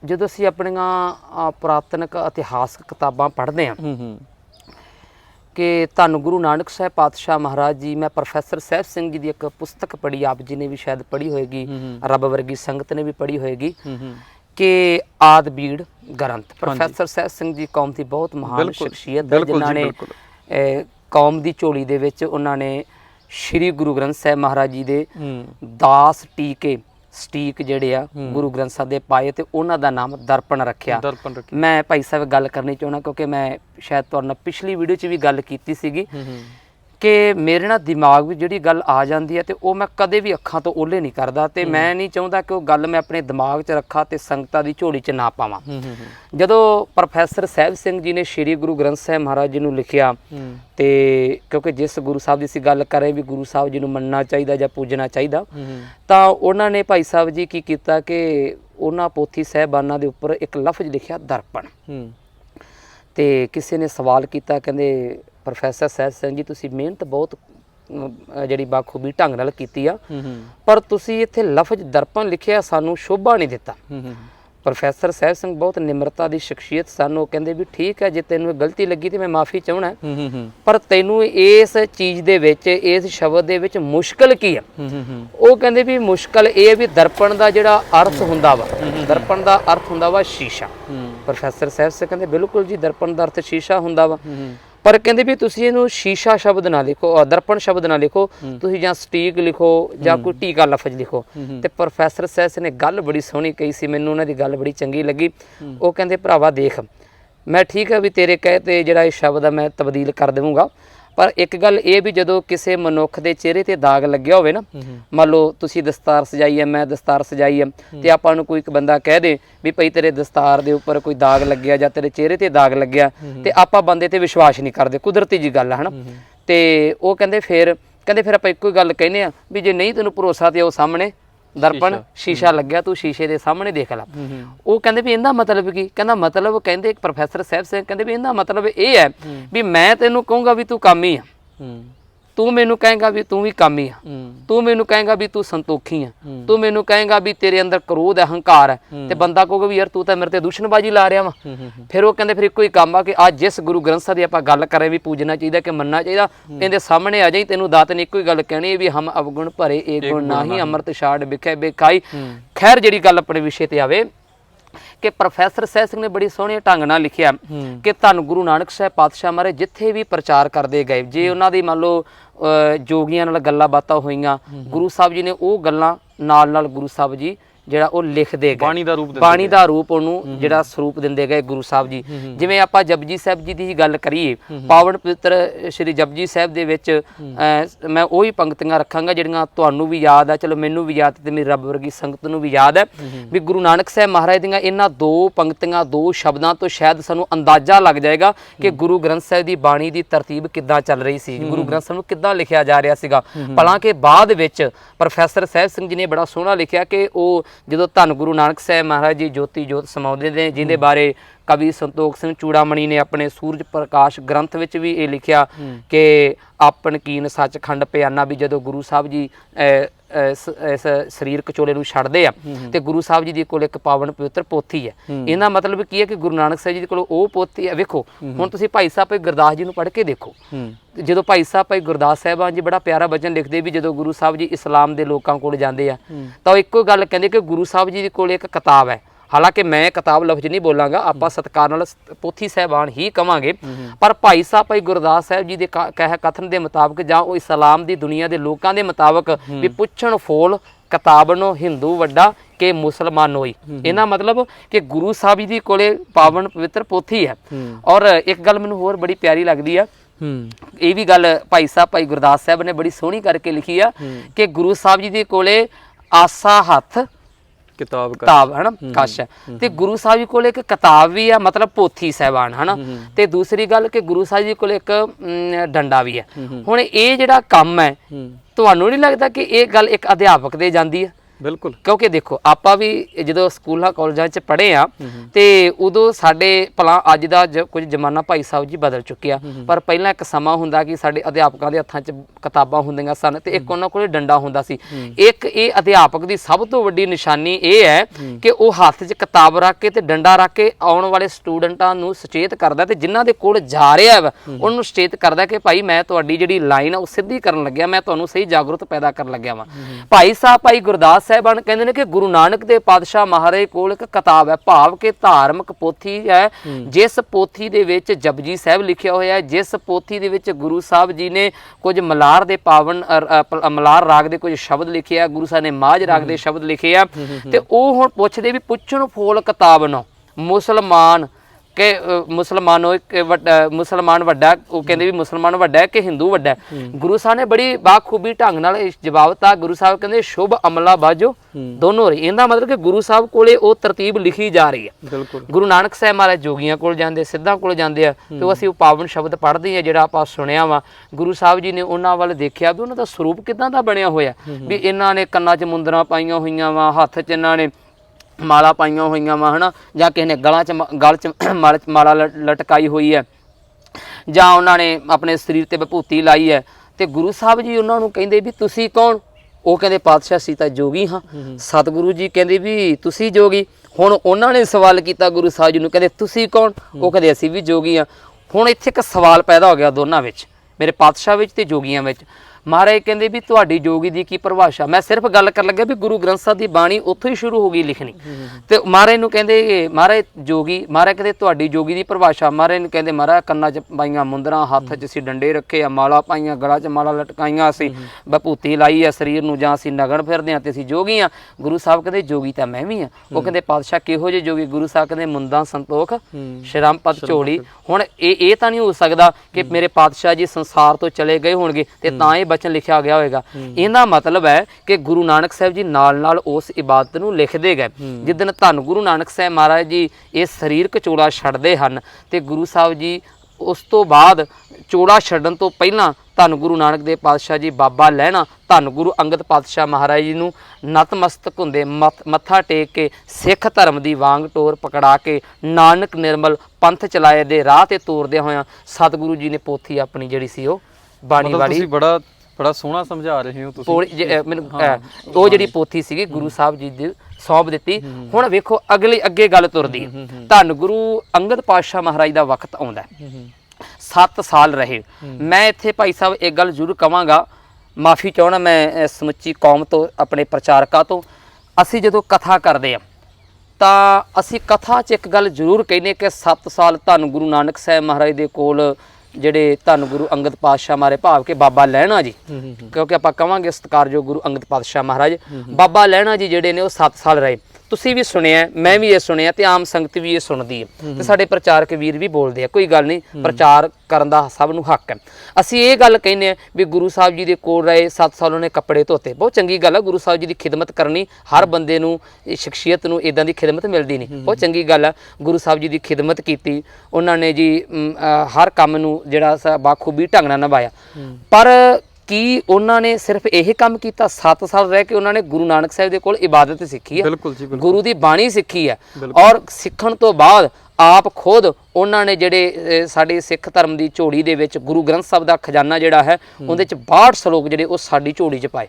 ਜਦੋਂ ਅਸੀਂ ਆਪਣੀਆਂ ਪੁਰਾਤਨਕ ਇਤਿਹਾਸਕ ਕਿਤਾਬਾਂ ਪੜ੍ਹਦੇ ਹਾਂ ਹੂੰ ਹੂੰ। ਕਿ ਧੰਨ ਗੁਰੂ ਨਾਨਕ ਸਾਹਿਬ ਪਾਤਸ਼ਾਹ ਮਹਾਰਾਜ ਜੀ ਮੈਂ ਪ੍ਰੋਫੈਸਰ ਸਹਿਬ ਸਿੰਘ ਜੀ ਦੀ ਇੱਕ ਪੁਸਤਕ ਪੜ੍ਹੀ ਆਪ ਜੀ ਨੇ ਵੀ ਸ਼ਾਇਦ ਪੜ੍ਹੀ ਹੋਏਗੀ ਰੱਬ ਵਰਗੀ ਸੰਗਤ ਨੇ ਵੀ ਪੜ੍ਹੀ ਹੋਏਗੀ। ਕਿ ਆਦ ਬੀੜ ਗ੍ਰੰਥ। ਪ੍ਰੋਫੈਸਰ ਸਹਿਬ ਸਿੰਘ ਜੀ ਕੌਮ ਦੀ ਬਹੁਤ ਮਹਾਨ ਸ਼ਖਸੀਅਤ ਹੈ ਜਿਨ੍ਹਾਂ ਨੇ ਕੌਮ ਦੀ ਝੋਲੀ ਦੇ ਵਿੱਚ ਉਹਨਾਂ ਨੇ ਸ੍ਰੀ ਗੁਰੂ ਗ੍ਰੰਥ ਸਾਹਿਬ ਮਹਾਰਾਜ ਜੀ ਦੇ 10 ਟੀਕੇ ਸਟੀਕ ਜਿਹੜੇ ਆ ਗੁਰੂ ਗ੍ਰੰਥ ਸਾਹਿਬ ਦੇ ਪਾਏ ਤੇ ਉਹਨਾਂ ਦਾ ਨਾਮ ਦਰਪਣ ਰੱਖਿਆ। ਮੈਂ ਭਾਈ ਸਾਹਿਬ ਗੱਲ ਕਰਨੀ ਚਾਹੁੰਦਾ ਕਿਉਂਕਿ ਮੈਂ ਸ਼ਾਇਦ ਤੁਹਾਡੇ ਨਾਲ ਪਿਛਲੀ ਵੀਡੀਓ 'ਚ ਵੀ ਗੱਲ ਕੀਤੀ ਸੀਗੀ। ਕਿ ਮੇਰੇ ਨਾਲ ਦਿਮਾਗ ਵਿੱਚ ਜਿਹੜੀ ਗੱਲ ਆ ਜਾਂਦੀ ਹੈ ਤੇ ਉਹ ਮੈਂ ਕਦੇ ਵੀ ਅੱਖਾਂ ਤੋਂ ਓਲੇ ਨਹੀਂ ਕਰਦਾ ਤੇ ਮੈਂ ਨਹੀਂ ਚਾਹੁੰਦਾ ਕਿ ਉਹ ਗੱਲ ਮੈਂ ਆਪਣੇ ਦਿਮਾਗ 'ਚ ਰੱਖਾਂ ਤੇ ਸੰਗਤਾਂ ਦੀ ਝੋਲੀ 'ਚ ਨਾ ਪਾਵਾਂ। ਜਦੋਂ ਪ੍ਰੋਫੈਸਰ ਸਾਹਿਬ ਸਿੰਘ ਜੀ ਨੇ ਸ੍ਰੀ ਗੁਰੂ ਗ੍ਰੰਥ ਸਾਹਿਬ ਮਹਾਰਾਜ ਜੀ ਨੂੰ ਲਿਖਿਆ ਤੇ ਕਿਉਂਕਿ ਜਿਸ ਗੁਰੂ ਸਾਹਿਬ ਦੀ ਸੀ ਗੱਲ ਕਰ ਰਹੇ ਵੀ ਗੁਰੂ ਸਾਹਿਬ ਜੀ ਨੂੰ ਮੰਨਣਾ ਚਾਹੀਦਾ ਜਾਂ ਪੂਜਣਾ ਚਾਹੀਦਾ ਤਾਂ ਉਹਨਾਂ ਨੇ ਭਾਈ ਸਾਹਿਬ ਜੀ ਕੀ ਕੀਤਾ ਕਿ ਉਹਨਾਂ ਪੋਥੀ ਸਹਿਬਾਨਾਂ ਦੇ ਉੱਪਰ ਇੱਕ ਲਫ਼ਜ਼ ਲਿਖਿਆ ਦਰਪਣ। ਤੇ ਕਿਸੇ ਨੇ ਸਵਾਲ ਕੀਤਾ ਕਹਿੰਦੇ ਪ੍ਰੋਫੈਸਰ ਸਹਿਜ ਸਿੰਘ ਜੀ ਤੁਸੀਂ ਮਿਹਨਤ ਬਹੁਤ ਜਿਹੜੀ ਬਾਖੂਬੀ ਢੰਗ ਨਾਲ ਕੀਤੀ ਆ। ਪਰ ਤੁਸੀਂ ਇੱਥੇ ਲਫ਼ਜ਼ ਦਰਪਣ ਲਿਖਿਆ ਸਾਨੂੰ ਸ਼ੋਭਾ ਨਹੀਂ ਦਿੱਤਾ। ਪ੍ਰੋਫੈਸਰ ਸਹਿਜ ਸਿੰਘ ਬਹੁਤ ਨਿਮਰਤਾ ਦੀ ਸ਼ਖਸੀਅਤ ਸਨ। ਉਹ ਕਹਿੰਦੇ ਵੀ ਠੀਕ ਹੈ ਜੇ ਤੈਨੂੰ ਇਹ ਗਲਤੀ ਲੱਗੀ ਤੇ ਮੈਂ ਮਾਫੀ ਚਾਹਣਾ ਪਰ ਤੈਨੂੰ ਇਸ ਚੀਜ਼ ਦੇ ਵਿੱਚ ਇਸ ਸ਼ਬਦ ਦੇ ਵਿੱਚ ਮੁਸ਼ਕਲ ਕੀ ਆ? ਹੂੰ ਉਹ ਕਹਿੰਦੇ ਵੀ ਮੁਸ਼ਕਲ ਇਹ ਹੈ ਵੀ ਦਰਪਣ ਦਾ ਜਿਹੜਾ ਅਰਥ ਹੁੰਦਾ ਵਾ ਦਰਪਣ ਦਾ ਅਰਥ ਹੁੰਦਾ ਵਾ ਸ਼ੀਸ਼ਾ। ਪ੍ਰੋਫੈਸਰ ਸਾਹਿਬ ਸੇ ਕਹਿੰਦੇ ਬਿਲਕੁਲ ਜੀ ਦਰਪਣ ਦਾ ਅਰਥ ਸ਼ੀਸ਼ਾ ਹੁੰਦਾ ਵਾ। ਪਰ ਕਹਿੰਦੇ ਵੀ ਤੁਸੀਂ ਇਹਨੂੰ ਸ਼ੀਸ਼ਾ ਸ਼ਬਦ ਨਾ ਲਿਖੋ ਦਰਪਣ ਸ਼ਬਦ ਨਾ ਲਿਖੋ ਤੁਸੀਂ ਜਾਂ ਸਟੀਕ ਲਿਖੋ ਜਾਂ ਕੋਈ ਟੀਕਾ ਲਫ਼ਜ਼ ਲਿਖੋ। ਤੇ ਪ੍ਰੋਫੈਸਰ ਸੈਸ ਨੇ ਗੱਲ ਬੜੀ ਸੋਹਣੀ ਕਹੀ ਸੀ ਮੈਨੂੰ ਉਹਨਾਂ ਦੀ ਗੱਲ ਬੜੀ ਚੰਗੀ ਲੱਗੀ। ਉਹ ਕਹਿੰਦੇ ਭਰਾਵਾ ਦੇਖ ਮੈਂ ਠੀਕ ਹੈ ਵੀ ਤੇਰੇ ਕਹੇ ਤੇ ਜਿਹੜਾ ਇਹ ਸ਼ਬਦ ਆ ਮੈਂ ਤਬਦੀਲ ਕਰ ਦੇਵਾਂਗਾ। ਪਰ ਇੱਕ ਗੱਲ ਇਹ ਵੀ ਜਦੋਂ ਕਿਸੇ ਮਨੁੱਖ ਦੇ ਚਿਹਰੇ ਤੇ ਦਾਗ ਲੱਗਿਆ ਹੋਵੇ ਨਾ ਮੰਨ ਲਓ ਤੁਸੀਂ ਦਸਤਾਰ ਸਜਾਈ ਹੈ ਮੈਂ ਦਸਤਾਰ ਸਜਾਈ ਹੈ। ਤੇ ਆਪਾਂ ਨੂੰ ਕੋਈ ਇੱਕ ਬੰਦਾ ਕਹਿ ਦੇ ਵੀ ਭਈ ਤੇਰੇ ਦਸਤਾਰ ਦੇ ਉੱਪਰ ਕੋਈ ਦਾਗ ਲੱਗਿਆ ਜਾਂ ਤੇਰੇ ਚਿਹਰੇ ਤੇ ਦਾਗ ਲੱਗਿਆ ਤੇ ਆਪਾਂ ਬੰਦੇ ਤੇ ਵਿਸ਼ਵਾਸ ਨਹੀਂ ਕਰਦੇ ਕੁਦਰਤੀ ਜੀ ਗੱਲ ਹੈ ਹਨਾ ਤੇ ਉਹ ਕਹਿੰਦੇ ਫਿਰ ਕਹਿੰਦੇ ਫਿਰ ਆਪਾਂ ਇੱਕੋ ਹੀ ਗੱਲ ਕਹਿੰਦੇ ਆ ਵੀ ਜੇ ਨਹੀਂ ਤੈਨੂੰ ਭਰੋਸਾ ਤੇ ਉਹ ਸਾਹਮਣੇ ਦਰਪਣ ਸ਼ੀਸ਼ਾ। ਲੱਗਿਆ ਤੂੰ ਸ਼ੀਸ਼ੇ ਦੇ ਸਾਹਮਣੇ ਦੇਖ ਲੈ। ਉਹ ਕਹਿੰਦੇ ਵੀ ਇਹਦਾ ਮਤਲਬ ਕੀ? ਕਹਿੰਦਾ ਮਤਲਬ ਕਹਿੰਦੇ ਇੱਕ ਪ੍ਰੋਫੈਸਰ ਸਾਹਿਬ ਸਿੰਘ ਕਹਿੰਦੇ ਵੀ ਇਹਦਾ ਮਤਲਬ ਇਹ ਹੈ ਵੀ ਮੈਂ ਤੈਨੂੰ ਕਹੂੰਗਾ ਵੀ ਤੂੰ ਕਾਮੀ ਆ। ਹੂੰ। ਤੂੰ ਮੈਨੂੰ ਕਹੇਗਾ ਵੀ ਤੂੰ ਵੀ ਕਾਮੀ ਆ। ਤੂੰ ਮੈਨੂੰ ਕਹੇਗਾ ਵੀ ਤੂੰ ਸੰਤੋਖੀ ਆ। ਤੂੰ ਮੈਨੂੰ ਕਹੇਗਾ ਵੀ ਤੇਰੇ ਅੰਦਰ ਕਰੋਧ ਹੈ ਹੰਕਾਰ ਹੈ। ਤੇ ਬੰਦਾ ਕਹੂਗਾ ਵੀ ਯਾਰ ਤੂੰ ਤਾਂ ਮੇਰੇ ਤੇ ਦੁਸ਼ਮਣਬਾਜ਼ੀ ਲਾ ਰਿਹਾ ਵਾ। ਫਿਰ ਉਹ ਕਹਿੰਦੇ ਫਿਰ ਇੱਕੋ ਹੀ ਕੰਮ ਆ ਕਿ ਅੱਜ ਜਿਸ ਗੁਰੂ ਗ੍ਰੰਥ ਸਾਹਿਬ ਦੀ ਆਪਾਂ ਗੱਲ ਕਰੇ ਵੀ ਪੂਜਣਾ ਚਾਹੀਦਾ ਕਿ ਮੰਨਣਾ ਚਾਹੀਦਾ ਇਹਦੇ ਸਾਹਮਣੇ ਆ ਜਾਈ ਤੈਨੂੰ ਦਾਤ ਨੇ ਇੱਕੋ ਹੀ ਗੱਲ ਕਹਿਣੀ ਵੀ ਹਮ ਅਵਗੁਣ ਭਰੇ ਏ ਗੁਣ ਨਾਹੀ ਅੰਮ੍ਰਿਤ ਛਾੜ ਵਿਖੇ ਬੇਕਾਈ ਖੈਰ ਜਿਹੜੀ ਗੱਲ ਆਪਣੇ ਵਿਸ਼ੇ ਤੇ ਆਵੇ ਕਿ ਪ੍ਰੋਫੈਸਰ ਸਹਿ ਸਿੰਘ ਨੇ ਬੜੀ ਸੋਹਣੇ ਢੰਗ ਨਾਲ ਲਿਖਿਆ ਕਿ ਧੰਨ ਗੁਰੂ ਨਾਨਕ ਸਾਹਿਬ ਪਾਤਸ਼ਾਹ ਮਾਰੇ ਜਿੱਥੇ ਵੀ ਪ੍ਰਚਾਰ ਕਰਦੇ ਗਏ ਜੇ ਉਹਨਾਂ ਦੀ ਮੰਨ ਲਓ ਜੋਗੀਆਂ ਨਾਲ ਗੱਲਾਂ ਬਾਤਾਂ ਹੋਈਆਂ ਗੁਰੂ ਸਾਹਿਬ ਜੀ ਨੇ ਉਹ ਗੱਲਾਂ ਨਾਲ ਨਾਲ ਗੁਰੂ ਸਾਹਿਬ ਜੀ ਜਿਹੜਾ ਉਹ ਲਿਖਦੇ ਗਏ। ਬਾਣੀ ਦਾ ਰੂਪ ਦਿੰਦੇ ਬਾਣੀ ਦਾ ਰੂਪ ਉਹਨੂੰ ਜਿਹੜਾ ਸਰੂਪ ਦਿੰਦੇ ਗਏ ਗੁਰੂ ਸਾਹਿਬ ਜੀ। ਜਿਵੇਂ ਆਪਾਂ ਜਪਜੀ ਸਾਹਿਬ ਜੀ ਦੀ ਗੱਲ ਕਰੀਏ ਪਾਵਨ ਪਵਿੱਤਰ ਸ਼੍ਰੀ ਜਪਜੀ ਸਾਹਿਬ ਦੇ ਵਿੱਚ ਮੈਂ ਉਹੀ ਪੰਕਤੀਆਂ ਰੱਖਾਂਗਾ ਜਿਹੜੀਆਂ ਤੁਹਾਨੂੰ ਵੀ ਯਾਦ ਆ। ਚਲੋ ਮੈਨੂੰ ਵੀ ਯਾਦ ਤੇ ਮੇਰੀ ਰੱਬ ਵਰਗੀ ਸੰਗਤ ਨੂੰ ਵੀ ਯਾਦ ਹੈ ਵੀ ਗੁਰੂ ਨਾਨਕ ਸਾਹਿਬ ਮਹਾਰਾਜ ਦੀਆਂ ਇਹਨਾਂ ਦੋ ਪੰਕਤੀਆਂ ਦੋ ਸ਼ਬਦਾਂ ਤੋਂ ਸ਼ਾਇਦ ਸਾਨੂੰ ਅੰਦਾਜ਼ਾ ਲੱਗ ਜਾਏਗਾ ਕਿ ਗੁਰੂ ਗ੍ਰੰਥ ਸਾਹਿਬ ਦੀ ਬਾਣੀ ਦੀ ਤਰਤੀਬ ਕਿੱਦਾਂ ਚੱਲ ਰਹੀ ਸੀ। ਗੁਰੂ ਗ੍ਰੰਥ ਸਾਹਿਬ ਨੂੰ ਕਿੱਦਾਂ ਲਿਖਿਆ ਜਾ ਰਿਹਾ ਸੀਗਾ। ਭਲਾਂਕਿ ਬਾਅਦ ਵਿੱਚ ਪ੍ਰੋਫੈਸਰ ਸਾਹਿਬ ਸਿੰਘ ਜੀ ਨੇ ਬੜਾ ਸੋਹਣਾ ਲਿਖਿਆ ਕਿ ਉਹ ਜਦੋਂ ਧੰਨ ਗੁਰੂ ਨਾਨਕ ਸਾਹਿਬ ਮਹਾਰਾਜ ਜੀ ਜੋਤੀ ਜੋਤ ਸਮਾਉਂਦੇ ਨੇ ਜਿਹਦੇ ਬਾਰੇ ਕਵੀ ਸੰਤੋਖ ਸਿੰਘ ਚੂੜਾਮਣੀ ਨੇ ਆਪਣੇ ਸੂਰਜ ਪ੍ਰਕਾਸ਼ ਗ੍ਰੰਥ ਵਿੱਚ ਵੀ ਇਹ ਲਿਖਿਆ ਕਿ ਆਪਨ ਕੀਨ ਸੱਚਖੰਡ ਪਿਆਨਾ ਵੀ ਜਦੋਂ ਗੁਰੂ ਸਾਹਿਬ ਜੀ ਇਸ ਸਰੀਰ ਕਚੋਲੇ ਨੂੰ ਛੱਡਦੇ ਆ ਤੇ ਗੁਰੂ ਸਾਹਿਬ ਜੀ ਦੇ ਕੋਲ ਇੱਕ ਪਾਵਨ ਪਵਿੱਤਰ ਪੋਥੀ ਹੈ। ਇਹਦਾ ਮਤਲਬ ਕੀ ਹੈ ਕਿ ਗੁਰੂ ਨਾਨਕ ਸਾਹਿਬ ਜੀ ਦੇ ਕੋਲ ਉਹ ਪੋਥੀ ਹੈ। ਵੇਖੋ ਹੁਣ ਤੁਸੀਂ ਭਾਈ ਸਾਹਿਬ ਭਾਈ ਗੁਰਦਾਸ ਜੀ ਨੂੰ ਪੜ੍ਹ ਕੇ ਦੇਖੋ। ਜਦੋਂ ਭਾਈ ਸਾਹਿਬ ਭਾਈ ਗੁਰਦਾਸ ਸਾਹਿਬਾਨ ਜੀ ਬੜਾ ਪਿਆਰਾ ਬਚਨ ਲਿਖਦੇ ਵੀ ਜਦੋਂ ਗੁਰੂ ਸਾਹਿਬ ਜੀ ਇਸਲਾਮ ਦੇ ਲੋਕਾਂ ਕੋਲ ਜਾਂਦੇ ਆ ਤਾਂ ਉਹ ਇੱਕੋ ਗੱਲ ਕਹਿੰਦੇ ਕਿ ਗੁਰੂ ਸਾਹਿਬ ਜੀ ਦੇ ਕੋਲ ਇੱਕ ਕਿਤਾਬ ਹੈ। ਹਾਲਾਂਕਿ ਮੈਂ ਕਿਤਾਬ ਲਫ਼ਜ਼ ਨਹੀਂ ਬੋਲਾਂਗਾ ਆਪਾਂ ਸਤਿਕਾਰ ਨਾਲ ਪੋਥੀ ਸਾਹਿਬਾਨ ਹੀ ਕਵਾਂਗੇ। ਪਰ ਭਾਈ ਸਾਹਿਬ ਭਾਈ ਗੁਰਦਾਸ ਸਾਹਿਬ ਜੀ ਦੇ ਕਹਿ ਕਥਨ ਦੇ ਮੁਤਾਬਕ ਜਾਂ ਉਹ ਇਸਲਾਮ ਦੀ ਦੁਨੀਆ ਦੇ ਲੋਕਾਂ ਦੇ ਮੁਤਾਬਕ ਵੀ ਪੁੱਛਣ ਫੋਲ ਕਿਤਾਬ ਨੂੰ ਹਿੰਦੂ ਵੱਡਾ ਕਿ ਮੁਸਲਮਾਨ ਹੋਈ। ਇਹਨਾਂ ਮਤਲਬ ਕਿ ਗੁਰੂ ਸਾਹਿਬ ਜੀ ਦੇ ਕੋਲੇ ਪਾਵਨ ਪਵਿੱਤਰ ਪੋਥੀ ਹੈ। ਔਰ ਇੱਕ ਗੱਲ ਮੈਨੂੰ ਹੋਰ ਬੜੀ ਪਿਆਰੀ ਲੱਗਦੀ ਆ। ਇਹ ਵੀ ਗੱਲ ਭਾਈ ਸਾਹਿਬ ਭਾਈ ਗੁਰਦਾਸ ਸਾਹਿਬ ਨੇ ਬੜੀ ਸੋਹਣੀ ਕਰਕੇ ਲਿਖੀ ਆ ਕਿ ਗੁਰੂ ਸਾਹਿਬ ਜੀ ਦੇ ਕੋਲੇ ਆਸਾ ਹੱਥ ਕਿਤਾਬ ਕਿਤਾਬ ਹਨਾ? ਕਸ਼ ਹੈ। ਤੇ ਗੁਰੂ ਸਾਹਿਬ ਜੀ ਕੋਲੇ ਇੱਕ ਕਿਤਾਬ ਵੀ ਆ ਮਤਲਬ ਪੋਥੀ ਸਹਿਬਾਨ ਹਨਾ? ਤੇ ਦੂਸਰੀ ਗੱਲ ਕਿ ਗੁਰੂ ਸਾਹਿਬ ਜੀ ਕੋਲੇ ਇੱਕ ਡੰਡਾ ਵੀ ਹੈ। ਹੁਣ ਇਹ ਜਿਹੜਾ ਕੰਮ ਹੈ ਹੂੰ। ਤੁਹਾਨੂੰ ਨਹੀਂ ਲੱਗਦਾ ਕਿ ਇਹ ਗੱਲ ਇੱਕ ਅਧਿਆਪਕ ਦੇ ਜਾਂਦੀ ਹੈ? ਬਿਲਕੁਲ। ਕਿਉਂਕਿ ਦੇਖੋ ਆਪਾਂ ਵੀ ਜਦੋਂ ਸਕੂਲਾਂ ਕਾਲਜਾਂ 'ਚ ਪੜ੍ਹੇ ਆ ਤੇ ਉਦੋਂ ਸਾਡੇ ਭਲਾ ਅੱਜ ਦਾ ਕੁਝ ਜ਼ਮਾਨਾ ਭਾਈ ਸਾਹਿਬ ਜੀ ਬਦਲ ਚੁੱਕਿਆ ਪਰ ਪਹਿਲਾਂ ਇੱਕ ਸਮਾਂ ਹੁੰਦਾ ਕਿ ਸਾਡੇ ਅਧਿਆਪਕਾਂ ਦੇ ਹੱਥਾਂ 'ਚ ਕਿਤਾਬਾਂ ਹੁੰਦੀਆਂ ਸਨ ਤੇ ਇੱਕ ਉਹਨਾਂ ਕੋਲੇ ਡੰਡਾ ਹੁੰਦਾ ਸੀ। ਇੱਕ ਇਹ ਅਧਿਆਪਕ ਦੀ ਸਭ ਤੋਂ ਵੱਡੀ ਨਿਸ਼ਾਨੀ ਇਹ ਹੈ ਕਿ ਉਹ ਹੱਥ 'ਚ ਕਿਤਾਬ ਰੱਖ ਕੇ ਤੇ ਡੰਡਾ ਰੱਖ ਕੇ ਆਉਣ ਵਾਲੇ ਸਟੂਡੈਂਟਾਂ ਨੂੰ ਸੁਚੇਤ ਕਰਦਾ ਤੇ ਜਿਨ੍ਹਾਂ ਦੇ ਕੋਲ ਜਾ ਰਿਹਾ ਵਾ ਉਹਨੂੰ ਸੁਚੇਤ ਕਰਦਾ ਕਿ ਭਾਈ ਮੈਂ ਤੁਹਾਡੀ ਜਿਹੜੀ ਲਾਈਨ ਆ ਉਹ ਸਿੱਧੀ ਕਰਨ ਲੱਗਿਆ ਮੈਂ ਤੁਹਾਨੂੰ ਸਹੀ ਜਾਗਰੂਕ ਪੈਦਾ ਕਰਨ ਲੱਗਿਆ ਵਾਂ। ਭਾਈ ਸਾਹਿਬ ਭਾਈ ਗੁਰਦਾਸ ਸਾਹਿਬਾਨ ਕਹਿੰਦੇ ਨੇ ਕਿ ਗੁਰੂ ਨਾਨਕ ਦੇ ਪਾਤਸ਼ਾਹ ਮਹਾਰਾਜ ਕੋਲ ਇੱਕ ਕਿਤਾਬ ਹੈ ਭਾਵ ਕਿ ਧਾਰਮਿਕ ਪੋਥੀ ਹੈ। ਜਿਸ ਪੋਥੀ ਦੇ ਵਿੱਚ ਜਪਜੀ ਸਾਹਿਬ ਲਿਖਿਆ ਹੋਇਆ ਹੈ ਜਿਸ ਪੋਥੀ ਦੇ ਵਿੱਚ ਗੁਰੂ ਸਾਹਿਬ ਜੀ ਨੇ ਕੁਝ ਮਲਾਰ ਦੇ ਪਾਵਨ ਮਲਾਰ ਰਾਗ ਦੇ ਕੁਝ ਸ਼ਬਦ ਲਿਖੇ ਆ ਗੁਰੂ ਸਾਹਿਬ ਨੇ ਮਾਝ ਰਾਗ ਦੇ ਸ਼ਬਦ ਲਿਖੇ ਆ। ਤੇ ਉਹ ਹੁਣ ਪੁੱਛਦੇ ਵੀ ਪੁੱਛਣ ਫੋਲ ਕਿਤਾਬ ਨੂੰ ਮੁਸਲਮਾਨ ਕਿ ਮੁਸਲਮਾਨੋ ਇੱਕ ਵੱਡਾ ਮੁਸਲਮਾਨ ਵੱਡਾ ਉਹ ਕਹਿੰਦੇ ਵੀ ਮੁਸਲਮਾਨ ਵੱਡਾ ਹੈ ਕਿ ਹਿੰਦੂ ਵੱਡਾ ਹੈ। ਗੁਰੂ ਸਾਹਿਬ ਨੇ ਬੜੀ ਬਾਖੂਬੀ ਢੰਗ ਨਾਲ ਇਸ ਜਵਾਬ ਦਿੱਤਾ। ਗੁਰੂ ਸਾਹਿਬ ਕਹਿੰਦੇ ਸ਼ੁਭ ਅਮਲਾ ਬਾਜੋ ਦੋਨੋਂ ਰਹੀ। ਇਹਦਾ ਮਤਲਬ ਕਿ ਗੁਰੂ ਸਾਹਿਬ ਕੋਲੇ ਉਹ ਤਰਤੀਬ ਲਿਖੀ ਜਾ ਰਹੀ ਹੈ। ਬਿਲਕੁਲ। ਗੁਰੂ ਨਾਨਕ ਸਾਹਿਬ ਮਹਾਰਾਜ ਜੋਗੀਆਂ ਕੋਲ ਜਾਂਦੇ ਸਿੱਧਾਂ ਕੋਲ ਜਾਂਦੇ ਆ ਤੇ ਉਹ ਅਸੀਂ ਉਹ ਪਾਵਨ ਸ਼ਬਦ ਪੜ੍ਹਦੇ ਆ ਜਿਹੜਾ ਆਪਾਂ ਸੁਣਿਆ ਵਾ। ਗੁਰੂ ਸਾਹਿਬ ਜੀ ਨੇ ਉਹਨਾਂ ਵੱਲ ਦੇਖਿਆ ਵੀ ਉਹਨਾਂ ਦਾ ਸਰੂਪ ਕਿਦਾਂ ਦਾ ਬਣਿਆ ਹੋਇਆ। ਵੀ ਇਹਨਾਂ ਨੇ ਕੰਨਾਂ 'ਚ ਮੁੰਦਰਾਂ ਪਾਈਆਂ ਹੋਈਆਂ ਵਾ ਹੱਥ 'ਚ ਇਹਨਾਂ ਨੇ ਮਾਲਾ ਪਾਈਆਂ ਹੋਈਆਂ ਵਾ ਹਨਾ? ਜਾਂ ਕਿਸੇ ਨੇ ਗਲਾਂ 'ਚ ਗਲ 'ਚ [CLEARS THROAT] ਮਾਲ- ਲਟਕਾਈ ਹੋਈ ਹੈ। ਜਾਂ ਉਹਨਾਂ ਨੇ ਆਪਣੇ ਸਰੀਰ ਤੇ ਵਿਭੂਤੀ ਲਾਈ ਹੈ। ਤੇ ਗੁਰੂ ਸਾਹਿਬ ਜੀ ਉਹਨਾਂ ਨੂੰ ਕਹਿੰਦੇ ਵੀ ਤੁਸੀਂ ਕੌਣ? ਉਹ ਕਹਿੰਦੇ ਪਾਤਸ਼ਾਹ ਸੀਤਾ ਜੋਗੀ ਹਾਂ। ਸਤਿਗੁਰੂ ਜੀ ਕਹਿੰਦੇ ਵੀ ਤੁਸੀਂ ਜੋਗੀ? ਹੁਣ ਉਹਨਾਂ ਨੇ ਸਵਾਲ ਕੀਤਾ ਗੁਰੂ ਸਾਹਿਬ ਜੀ ਨੂੰ ਕਹਿੰਦੇ ਤੁਸੀਂ ਕੌਣ? ਉਹ ਕਹਿੰਦੇ ਅਸੀਂ ਵੀ ਜੋਗੀ ਹਾਂ। ਹੁਣ ਇੱਥੇ ਇੱਕ ਸਵਾਲ ਪੈਦਾ ਹੋ ਗਿਆ ਦੋਨਾਂ ਵਿੱਚ ਮੇਰੇ ਪਾਤਸ਼ਾਹ ਵਿੱਚ ਤੇ ਜੋਗੀਆਂ ਵਿੱਚ। ਮਹਾਰਾਜ ਕਹਿੰਦੇ ਵੀ ਤੁਹਾਡੀ ਜੋਗੀ ਦੀ ਕੀ ਪਰਿਭਾਸ਼ਾ? ਮੈਂ ਸਿਰਫ ਗੱਲ ਕਰਨ ਲੱਗਾ ਵੀ ਗੁਰੂ ਗ੍ਰੰਥ ਸਾਹਿਬ ਦੀ ਬਾਣੀ ਉੱਥੋਂ ਹੀ ਸ਼ੁਰੂ ਹੋ ਗਈ ਲਿਖਣੀ। ਤੇ ਮਹਾਰਾਜ ਨੂੰ ਕਹਿੰਦੇ ਮਹਾਰਾਜ ਜੋਗੀ ਮਹਾਰਾਜ ਕਹਿੰਦੇ ਤੁਹਾਡੀ ਜੋਗੀ ਦੀ ਪਰਿਭਾਸ਼ਾ। ਮਹਾਰਾਜ ਨੂੰ ਕਹਿੰਦੇ ਮਹਾਰਾਜ ਕੰਨਾਂ 'ਚ ਪਾਈਆਂ ਮੁੰਦਰਾਂ ਹੱਥ 'ਚ ਅਸੀਂ ਡੰਡੇ ਰੱਖੇ ਆ ਮਾਲਾ ਪਾਈਆਂ ਗਲਾਂ 'ਚ ਮਾਲਾ ਲਟਕਾਈਆਂ ਅਸੀਂ। ਬਪੂਤੀ ਲਾਈ ਆ ਸਰੀਰ ਨੂੰ ਜਾਂ ਅਸੀਂ ਨਗਣ ਫਿਰਦੇ ਆ ਤੇ ਅਸੀਂ ਜੋਗੀ ਆ। ਗੁਰੂ ਸਾਹਿਬ ਕਹਿੰਦੇ ਜੋਗੀ ਤਾਂ ਮੈਂ ਵੀ ਆ। ਉਹ ਕਹਿੰਦੇ ਪਾਤਸ਼ਾਹ ਕਿਹੋ ਜਿਹੇ ਜੋਗੀ? ਗੁਰੂ ਸਾਹਿਬ ਕਹਿੰਦੇ ਮੁੰਦਾਂ ਸੰਤੋਖ ਸ਼ਰਮ ਪਦ ਝੋਲੀ। ਹੁਣ ਇਹ ਇਹ ਤਾਂ ਨਹੀਂ ਹੋ ਸਕਦਾ ਕਿ ਮੇਰੇ ਪਾਤਸ਼ਾਹ ਜੀ ਸੰਸਾਰ ਤੋਂ ਚਲੇ ਗਏ ਹੋਣਗੇ ਤੇ ਤਾਂ ਇਹ ਬਚਨ ਲਿਖਿਆ ਗਿਆ ਹੋਵੇਗਾ ਇਹਦਾ ਮਤਲਬ ਹੈ ਕਿ ਗੁਰੂ ਨਾਨਕ ਸਾਹਿਬ ਜੀ ਨਾਲ ਨਾਲ ਉਸ ਇਬਾਦਤ ਨੂੰ ਲਿਖਦੇ ਗਏ। ਜਿੱਦਨ ਧੰਨ ਗੁਰੂ ਨਾਨਕ ਸਾਹਿਬ ਮਹਾਰਾਜ ਜੀ ਇਹ ਸਰੀਰਕ ਚੋਲਾ ਛੱਡਦੇ ਹਨ ਤੇ ਗੁਰੂ ਸਾਹਿਬ ਜੀ ਉਸ ਤੋਂ ਬਾਅਦ ਚੋਲਾ ਛੱਡਣ ਤੋਂ ਪਹਿਲਾਂ ਧੰਨ ਗੁਰੂ ਨਾਨਕ ਦੇਵ ਪਾਤਸ਼ਾਹ ਜੀ ਬਾਬਾ ਲੈਣਾ ਧੰਨ ਗੁਰੂ ਅੰਗਦ ਪਾਤਸ਼ਾਹ ਮਹਾਰਾਜ ਜੀ ਨੂੰ ਨਤਮਸਤਕ ਹੁੰਦੇ ਮੱਥ- ਟੇਕ ਕੇ ਸਿੱਖ ਧਰਮ ਦੀ ਵਾਂਗ ਟੋਰ ਪਕੜਾ ਕੇ ਨਾਨਕ ਨਿਰਮਲ ਪੰਥ ਚਲਾਏ ਦੇ ਰਾਹ ਤੇ ਤੋਰਦੇ ਹੋਇਆਂ ਸਤਿਗੁਰੂ ਜੀ ਨੇ ਪੋਥੀ ਆਪਣੀ ਜਿਹੜੀ ਸੀ ਉਹ ਬਾਣੀ ਵਾਲੀ ਤੁਸੀਂ ਬੜਾ ਬੜਾ ਸੋਹਣਾ ਸਮਝਾ ਰਹੇ ਹੋ ਤੁਸੀਂ। ਪੋੜੀ ਜ- ਅਹ ਮੈਨੂੰ ਅਹ, ਉਹ ਜਿਹੜੀ ਪੋਥੀ ਸੀਗੀ ਗੁਰੂ ਸਾਹਿਬ ਜੀ ਦੀ ਸੌਂਪ ਦਿੱਤੀ। ਹੁਣ ਵੇਖੋ ਅਗਲੀ ਅੱਗੇ ਗੱਲ ਤੁਰਦੀ। ਹੈ ਧੰਨ ਗੁਰੂ ਅੰਗਦ ਪਾਤਸ਼ਾਹ ਮਹਾਰਾਜ ਦਾ ਵਕਤ ਆਉਂਦਾ ਹੈ। 7 ਸਾਲ ਰਹੇ। ਮੈਂ ਇੱਥੇ ਭਾਈ ਸਾਹਿਬ ਇੱਕ ਗੱਲ ਜ਼ਰੂਰ ਕਵਾਂਗਾ। ਮਾਫੀ ਚਾਹਣਾ ਮੈਂ ਅਹ, ਸਮੁੱਚੀ ਕੌਮ ਤੋਂ ਆਪਣੇ ਪ੍ਰਚਾਰਕਾਂ ਤੋਂ। ਅਸੀਂ ਜਦੋਂ ਕਥਾ ਕਰਦੇ ਆ ਤਾਂ ਅਸੀਂ ਕਥਾ 'ਚ ਇੱਕ ਗੱਲ ਜ਼ਰੂਰ ਕਹਿੰਦੇ ਕਿ 7 ਸਾਲ ਧੰਨ ਗੁਰੂ ਨਾਨਕ ਸਾਹਿਬ ਮਹਾਰਾਜ ਦੇ ਕੋਲ ਜਿਹੜੇ ਧੰਨ ਗੁਰੂ ਅੰਗਦ ਪਾਤਸ਼ਾਹ ਮਾਰੇ ਭਾਵ ਕਿ ਬਾਬਾ ਲਹਿਣਾ ਜੀ। ਕਿਉਂਕਿ ਆਪਾਂ ਕਵਾਂਗੇ ਸਤਿਕਾਰਯੋਗ ਗੁਰੂ ਅੰਗਦ ਪਾਤਸ਼ਾਹ ਮਹਾਰਾਜ। ਬਾਬਾ ਲਹਿਣਾ ਜੀ ਜਿਹੜੇ ਨੇ ਉਹ 7 ਸਾਲ ਰਹੇ। ਤੁਸੀਂ ਵੀ ਸੁਣਿਆ ਮੈਂ ਵੀ ਇਹ ਸੁਣਿਆ ਤੇ ਆਮ ਸੰਗਤ ਵੀ ਇਹ ਸੁਣਦੀ ਹੈ। ਤੇ ਸਾਡੇ ਪ੍ਰਚਾਰਕ ਵੀਰ ਵੀ ਬੋਲਦੇ ਆ ਕੋਈ ਗੱਲ ਨਹੀਂ ਪ੍ਰਚਾਰ ਕਰਨ ਦਾ ਸਭ ਨੂੰ ਹੱਕ ਹੈ। ਅਸੀਂ ਇਹ ਗੱਲ ਕਹਿੰਦੇ ਆ ਵੀ ਗੁਰੂ ਸਾਹਿਬ ਜੀ ਦੇ ਕੋਲ ਰਹੇ 7 ਸਾਲ ਉਹਨੇ ਕੱਪੜੇ ਧੋਤੇ। ਬਹੁਤ ਚੰਗੀ ਗੱਲ ਹੈ ਗੁਰੂ ਸਾਹਿਬ ਜੀ ਦੀ ਖਿਦਮਤ ਕਰਨੀ ਹਰ ਬੰਦੇ ਨੂੰ ਸ਼ਖਸੀਅਤ ਨੂੰ ਇਦਾਂ ਦੀ ਖਿਦਮਤ ਮਿਲਦੀ ਨਹੀਂ। ਬਹੁਤ ਚੰਗੀ ਗੱਲ ਹੈ ਗੁਰੂ ਸਾਹਿਬ ਜੀ ਦੀ ਖਿਦਮਤ ਕੀਤੀ ਉਹਨਾਂ ਨੇ ਜੀ ਹਰ ਕੰਮ ਨੂੰ ਜਿਹੜਾ ਬਾਖੂਬੀ ਢੰਗ ਨਾਲ ਨਿਭਾਇਆ। ਪਰ ਕੀ ਉਹਨਾਂ ਨੇ ਸਿਰਫ ਇਹ ਕੰਮ ਕੀਤਾ 7 ਸਾਲ ਰਹਿ ਕੇ ਉਹਨਾਂ ਨੇ ਗੁਰੂ ਨਾਨਕ ਸਾਹਿਬ ਦੇ ਕੋਲ ਇਬਾਦਤ ਸਿੱਖੀ ਹੈ। ਬਿਲਕੁਲ ਜੀ ਗੁਰੂ ਦੀ ਬਾਣੀ ਸਿੱਖੀ ਹੈ। ਔਰ ਸਿੱਖਣ ਤੋਂ ਬਾਅਦ ਆਪ ਖੁਦ ਉਹਨਾਂ ਨੇ ਜਿਹੜੇ ਸਾਡੇ ਸਿੱਖ ਧਰਮ ਦੀ ਝੋੜੀ ਦੇ ਵਿੱਚ ਗੁਰੂ ਗ੍ਰੰਥ ਸਾਹਿਬ ਦਾ ਖਜ਼ਾਨਾ ਜਿਹੜਾ ਹੈ ਉਹਦੇ ਚ 62 ਸ਼ਲੋਕ ਜਿਹੜੇ ਉਹ ਸਾਡੀ ਝੋੜੀ ਚ ਪਾਏ।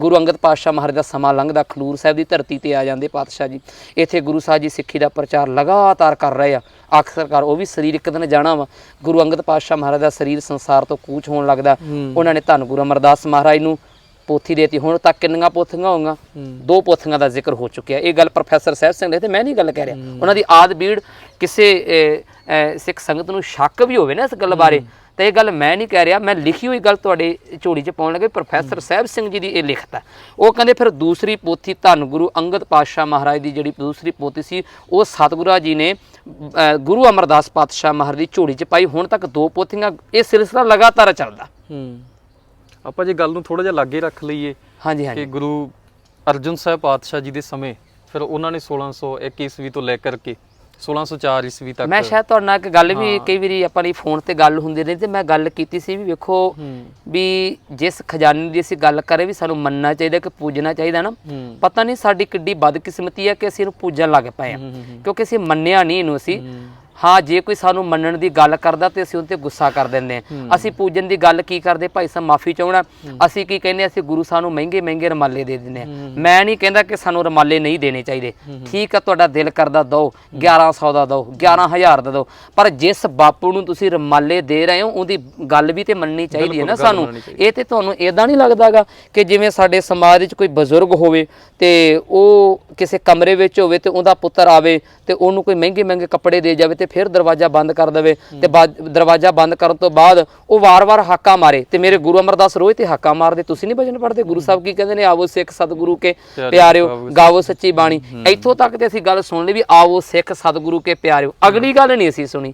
ਗੁਰੂ ਅੰਗਦ ਪਾਤਸ਼ਾਹ ਮਹਾਰਾਜ ਦਾ ਸਮਾਂ ਲੰਘਦਾ ਖਲੂਰ ਸਾਹਿਬ ਦੀ ਧਰਤੀ ਤੇ ਆ ਜਾਂਦੇ ਪਾਤਸ਼ਾਹ ਜੀ। ਇੱਥੇ ਗੁਰੂ ਸਾਹਿਬ ਜੀ ਸਿੱਖੀ ਦਾ ਪ੍ਰਚਾਰ ਲਗਾਤਾਰ ਕਰ ਰਹੇ ਆ। ਆਖਰਕਾਰ ਉਹ ਵੀ ਸਰੀਰ ਇੱਕ ਦਿਨ ਜਾਣਾ ਵਾ। ਗੁਰੂ ਅੰਗਦ ਪਾਤਸ਼ਾਹ ਮਹਾਰਾਜ ਦਾ ਸਰੀਰ ਸੰਸਾਰ ਤੋਂ ਕੂਚ ਹੋਣ ਲੱਗਦਾ। ਉਹਨਾਂ ਨੇ ਧੰਨ ਗੁਰੂ ਅਮਰਦਾਸ ਮਹਾਰਾਜ ਨੂੰ ਪੋਥੀ ਦੇਤੀ। ਹੁਣ ਤੱਕ ਕਿੰਨੀਆਂ ਪੋਥੀਆਂ ਹੋਈਆਂ? ਦੋ ਪੋਥੀਆਂ ਦਾ ਜ਼ਿਕਰ ਹੋ ਚੁੱਕਿਆ। ਇਹ ਗੱਲ ਪ੍ਰੋਫੈਸਰ ਸਾਹਿਬ ਸਿੰਘ ਨੇ ਤੇ ਮੈਂ ਨਹੀਂ ਗੱਲ ਕਹਿ ਰਿਹਾ। ਉਹਨਾਂ ਦੀ ਆਦ ਬੀੜ ਕਿਸੇ ਸਿੱਖ ਸੰਗਤ ਨੂੰ ਸ਼ੱਕ ਵੀ ਹੋਵੇ ਨਾ ਇਸ ਗੱਲ ਬਾਰੇ। ਤਾਂ ਇਹ ਗੱਲ ਮੈਂ ਨਹੀਂ ਕਹਿ ਰਿਹਾ ਮੈਂ ਲਿਖੀ ਹੋਈ ਗੱਲ ਤੁਹਾਡੇ ਝੋੜੀ 'ਚ ਪਾਉਣ ਲੱਗੇ। ਪ੍ਰੋਫੈਸਰ ਸਾਹਿਬ ਸਿੰਘ ਜੀ ਦੀ ਇਹ ਲਿਖਤ ਹੈ। ਉਹ ਕਹਿੰਦੇ ਫਿਰ ਦੂਸਰੀ ਪੋਥੀ ਧੰਨ ਗੁਰੂ ਅੰਗਦ ਪਾਤਸ਼ਾਹ ਮਹਾਰਾਜ ਦੀ ਜਿਹੜੀ ਦੂਸਰੀ ਪੋਥੀ ਸੀ ਉਹ ਸਤਿਗੁਰਾਂ ਜੀ ਨੇ ਗੁਰੂ ਅਮਰਦਾਸ ਪਾਤਸ਼ਾਹ ਮਹਾਰਾਜ ਦੀ ਝੋੜੀ 'ਚ ਪਾਈ। ਹੁਣ ਤੱਕ ਦੋ ਪੋਥੀਆਂ ਇਹ ਸਿਲਸਿਲਾ ਲਗਾਤਾਰ ਚੱਲਦਾ। ਹੂੰ। ਆਪਾਂ ਜੇ ਗੱਲ ਨੂੰ ਥੋੜਾ ਜਿਹਾ ਲਾਗੇ ਰੱਖ ਲਈਏ ਹਾਂਜੀ ਹਾਂਜੀ। ਕਿ ਗੁਰੂ ਅਰਜਨ ਸਾਹਿਬ ਪਾਤਸ਼ਾਹ ਜੀ ਦੇ ਸਮੇਂ ਫਿਰ ਉਹਨਾਂ ਨੇ 1601 ਈਸਵੀ ਤੋਂ ਲੈ ਕਰਕੇ 1604 ਈਸਵੀ ਤੱਕ ਮੈਂ ਸ਼ਾਇਦ ਤੁਹਾਡੇ ਨਾਲ ਇੱਕ ਗੱਲ ਵੀ ਕਈ ਵਾਰੀ ਆਪਾਂ ਦੀ ਫੋਨ ਤੇ ਗੱਲ ਹੁੰਦੀ ਰਹੀ ਤੇ ਮੈਂ ਗੱਲ ਕੀਤੀ ਸੀ ਵੀ ਵੇਖੋ ਵੀ ਜਿਸ ਖਜ਼ਾਨੇ ਦੀ ਅਸੀਂ ਗੱਲ ਕਰੇ ਵੀ ਸਾਨੂੰ ਮੰਨਣਾ ਚਾਹੀਦਾ ਕਿ ਪੂਜਣਾ ਚਾਹੀਦਾ ਨਾ ਪਤਾ ਨਹੀਂ ਸਾਡੀ ਕਿੱਡੀ ਬਦਕਿਸਮਤੀ ਹੈ ਕਿ ਅਸੀਂ ਇਹਨੂੰ ਪੂਜਣ ਲੱਗ ਪਏ ਆ ਕਿਉਂਕਿ ਅਸੀਂ ਮੰਨਿਆ ਨਹੀਂ ਇਹਨੂੰ ਅਸੀਂ। ਹਾਂ ਜੇ ਕੋਈ ਸਾਨੂੰ ਮੰਨਣ ਦੀ ਗੱਲ ਕਰਦਾ ਤੇ ਅਸੀਂ ਉਹਤੇ ਗੁੱਸਾ ਕਰ ਦਿੰਦੇ ਆ ਅਸੀਂ ਪੂਜਣ ਦੀ ਗੱਲ ਕੀ ਕਰਦੇ? ਭਾਈ ਸਾਹਿਬ ਮਾਫੀ ਚਾਹਣਾ ਅਸੀਂ ਕੀ ਕਹਿੰਦੇ ਅਸੀਂ ਗੁਰੂ ਸਾਹਿਬ ਨੂੰ ਮਹਿੰਗੇ ਮਹਿੰਗੇ ਰਮਾਲੇ ਦੇ ਦਿੰਦੇ ਆ ਮੈਂ ਨਹੀਂ ਕਹਿੰਦਾ ਕਿ ਸਾਨੂੰ ਰਮਾਲੇ ਨਹੀਂ ਦੇਣੇ ਚਾਹੀਦੇ। ਠੀਕ ਆ ਤੁਹਾਡਾ ਦਿਲ ਕਰਦਾ ਦਿਓ। 1100 ਦਾ ਦਿਓ 11000 ਦਾ ਦਿਓ। ਪਰ ਜਿਸ ਬਾਪੂ ਨੂੰ ਤੁਸੀਂ ਰਮਾਲੇ ਦੇ ਰਹੇ ਹੋ ਉਹਦੀ ਗੱਲ ਵੀ ਤੇ ਮੰਨਣੀ ਚਾਹੀਦੀ ਹੈ ਨਾ ਸਾਨੂੰ। ਇਹ ਤੇ ਤੁਹਾਨੂੰ ਇਦਾਂ ਨਹੀਂ ਲੱਗਦਾਗਾ ਕਿ ਜਿਵੇਂ ਸਾਡੇ ਸਮਾਜ ਵਿੱਚ ਕੋਈ ਬਜ਼ੁਰਗ ਹੋਵੇ ਤੇ ਉਹ ਕਿਸੇ ਕਮਰੇ ਵਿੱਚ ਹੋਵੇ ਤੇ ਉਹਦਾ ਪੁੱਤਰ ਆਵੇ ਤੇ ਉਹਨੂੰ ਕੋਈ ਮਹਿੰਗੇ ਮਹਿੰਗੇ ਕੱਪੜੇ ਦੇ ਜਾਵੇ ਤੇ ਫਿਰ ਦਰਵਾਜ਼ਾ ਬੰਦ ਕਰ ਦੇਵੇ ਤੇ ਦਰਵਾਜ਼ਾ ਬੰਦ ਕਰਨ ਤੋਂ ਬਾਅਦ ਉਹ ਵਾਰ-ਵਾਰ ਹਾਕਾ ਮਾਰੇ ਤੇ ਮੇਰੇ ਗੁਰੂ ਅਮਰਦਾਸ ਰੋਜ਼ ਤੇ ਹਾਕਾ ਮਾਰਦੇ। ਤੁਸੀਂ ਨਹੀਂ ਭਜਨ ਪੜਦੇ ਗੁਰੂ ਸਾਹਿਬ ਕੀ ਕਹਿੰਦੇ ਨੇ? ਆਵੋ ਸਿੱਖ ਸਤਿਗੁਰੂ ਕੇ ਪਿਆਰਿਓ ਗਾਵੋ ਸੱਚੀ ਬਾਣੀ। ਇੱਥੋਂ ਤੱਕ ਤੇ ਅਸੀਂ ਗੱਲ ਸੁਣ ਲਈ ਵੀ ਆਵੋ ਸਿੱਖ ਸਤਿਗੁਰੂ ਕੇ ਪਿਆਰਿਓ। ਅਗਲੀ ਗੱਲ ਨਹੀਂ ਅਸੀਂ ਸੁਣੀ।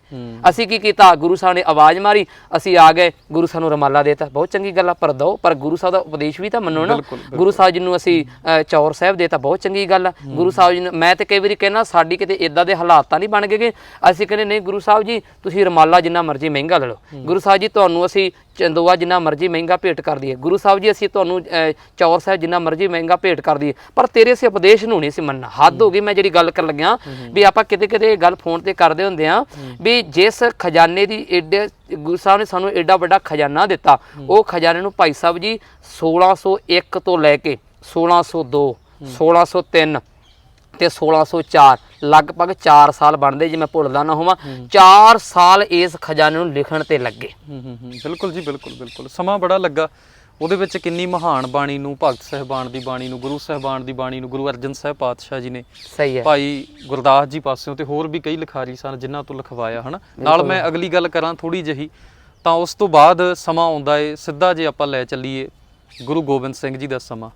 ਅਸੀਂ ਕੀ ਕੀਤਾ? ਗੁਰੂ ਸਾਹਿਬ ਨੇ ਆਵਾਜ਼ ਮਾਰੀ ਅਸੀਂ ਆ ਗਏ ਗੁਰੂ ਸਾਹਿਬ ਨੂੰ ਰਮਾਲਾ ਦੇਤਾ। ਬਹੁਤ ਚੰਗੀ ਗੱਲ ਆ ਪਰ ਦੋ ਪਰ ਗੁਰੂ ਸਾਹਿਬ ਦਾ ਉਪਦੇਸ਼ ਵੀ ਤਾਂ ਮੰਨੋ ਨਾ। ਗੁਰੂ ਸਾਹਿਬ ਜੀ ਨੂੰ ਅਸੀਂ ਚੌਰ ਸਾਹਿਬ ਦੇਤਾ ਬਹੁਤ ਚੰਗੀ ਗੱਲ ਆ। ਗੁਰੂ ਸਾਹਿਬ ਜੀ ਨੂੰ ਮੈਂ ਤੇ ਕਈ ਵਾਰੀ ਕਹਿੰਦਾ ਸਾਡੀ ਕਿਤੇ ਇਦਾਂ ਦੇ ਹਾਲਾਤ ਤਾਂ ਨਹੀਂ ਬਣ ਗਏ ਅਸੀਂ ਕਹਿੰਦੇ ਨਹੀਂ ਗੁਰੂ ਸਾਹਿਬ ਜੀ ਤੁਸੀਂ ਰਮਾਲਾ ਜਿੰਨਾ ਮਰਜ਼ੀ ਮਹਿੰਗਾ ਲੈ ਲਓ। ਗੁਰੂ ਸਾਹਿਬ ਜੀ ਤੁਹਾਨੂੰ ਅਸੀਂ ਚੰਦੋਆ ਜਿੰਨਾ ਮਰਜ਼ੀ ਮਹਿੰਗਾ ਭੇਟ ਕਰ ਦਈਏ। ਗੁਰੂ ਸਾਹਿਬ ਜੀ ਅਸੀਂ ਤੁਹਾਨੂੰ ਚੌਰ ਸਾਹਿਬ ਜਿੰਨਾ ਮਰਜ਼ੀ ਮਹਿੰਗਾ ਭੇਟ ਕਰ ਦਈਏ। ਪਰ ਤੇਰੇ ਸੇ ਉਪਦੇਸ਼ ਨੂੰ ਨਹੀਂ ਸੀ ਮੰਨਣਾ। ਹੱਦ ਹੋ। ਗਈ ਮੈਂ ਜਿਹੜੀ ਗੱਲ ਕਰਨ ਲੱਗਿਆ ਵੀ ਆਪਾਂ ਕਿਤੇ ਕਿਤੇ ਗੱਲ ਫੋਨ ਤੇ ਕਰਦੇ ਹੁੰਦੇ ਆ ਵੀ ਜਿਸ ਖਜ਼ਾਨੇ ਦੀ ਏਡੇ ਗੁਰੂ ਸਾਹਿਬ ਨੇ ਸਾਨੂੰ ਏਡਾ ਵੱਡਾ ਖਜ਼ਾਨਾ ਦਿੱਤਾ ਉਹ ਖਜ਼ਾਨੇ ਨੂੰ ਭਾਈ ਸਾਹਿਬ ਜੀ 1601 ਤੋਂ ਲੈ ਕੇ 1602 1603 ਤੇ 1604 ਲਗਭਗ 4 ਸਾਲ ਬਣਦੇ ਜੇ ਮੈਂ ਭੁੱਲਦਾ ਨਾ ਹੋਵਾਂ। 4 ਸਾਲ ਇਸ ਖਜ਼ਾਨੇ ਨੂੰ ਲਿਖਣ ਤੇ ਲੱਗੇ। ਬਿਲਕੁਲ ਜੀ ਬਿਲਕੁਲ ਬਿਲਕੁਲ। ਸਮਾਂ ਬੜਾ ਲੱਗਾ। ਉਹਦੇ ਵਿੱਚ ਕਿੰਨੀ ਮਹਾਨ ਬਾਣੀ ਨੂੰ ਭਗਤ ਸਹਿਬਾਨ ਦੀ ਬਾਣੀ ਨੂੰ ਗੁਰੂ ਸਹਿਬਾਨ ਦੀ ਬਾਣੀ ਨੂੰ ਗੁਰੂ ਅਰਜਨ ਸਾਹਿਬ ਪਾਤਸ਼ਾਹ ਜੀ ਨੇ ਸਹੀ ਹੈ। ਭਾਈ ਗੁਰਦਾਸ ਜੀ ਪਾਸਿਓਂ ਤੇ ਹੋਰ ਵੀ ਕਈ ਲਿਖਾਰੀ ਸਨ ਜਿਨ੍ਹਾਂ ਤੋਂ ਲਿਖਵਾਇਆ ਹਨਾ? ਨਾਲ ਮੈਂ ਅਗਲੀ ਗੱਲ ਕਰਾਂ ਥੋੜੀ ਜਿਹੀ ਤਾਂ ਉਸ ਤੋਂ ਬਾਅਦ ਸਮਾਂ ਆਉਂਦਾ ਏ ਸਿੱਧਾ ਜੇ ਆਪਾਂ ਲੈ ਚੱਲੀਏ ਗੁਰੂ ਗੋਬਿੰਦ ਸਿੰਘ ਜੀ ਦਾ ਸਮਾਂ।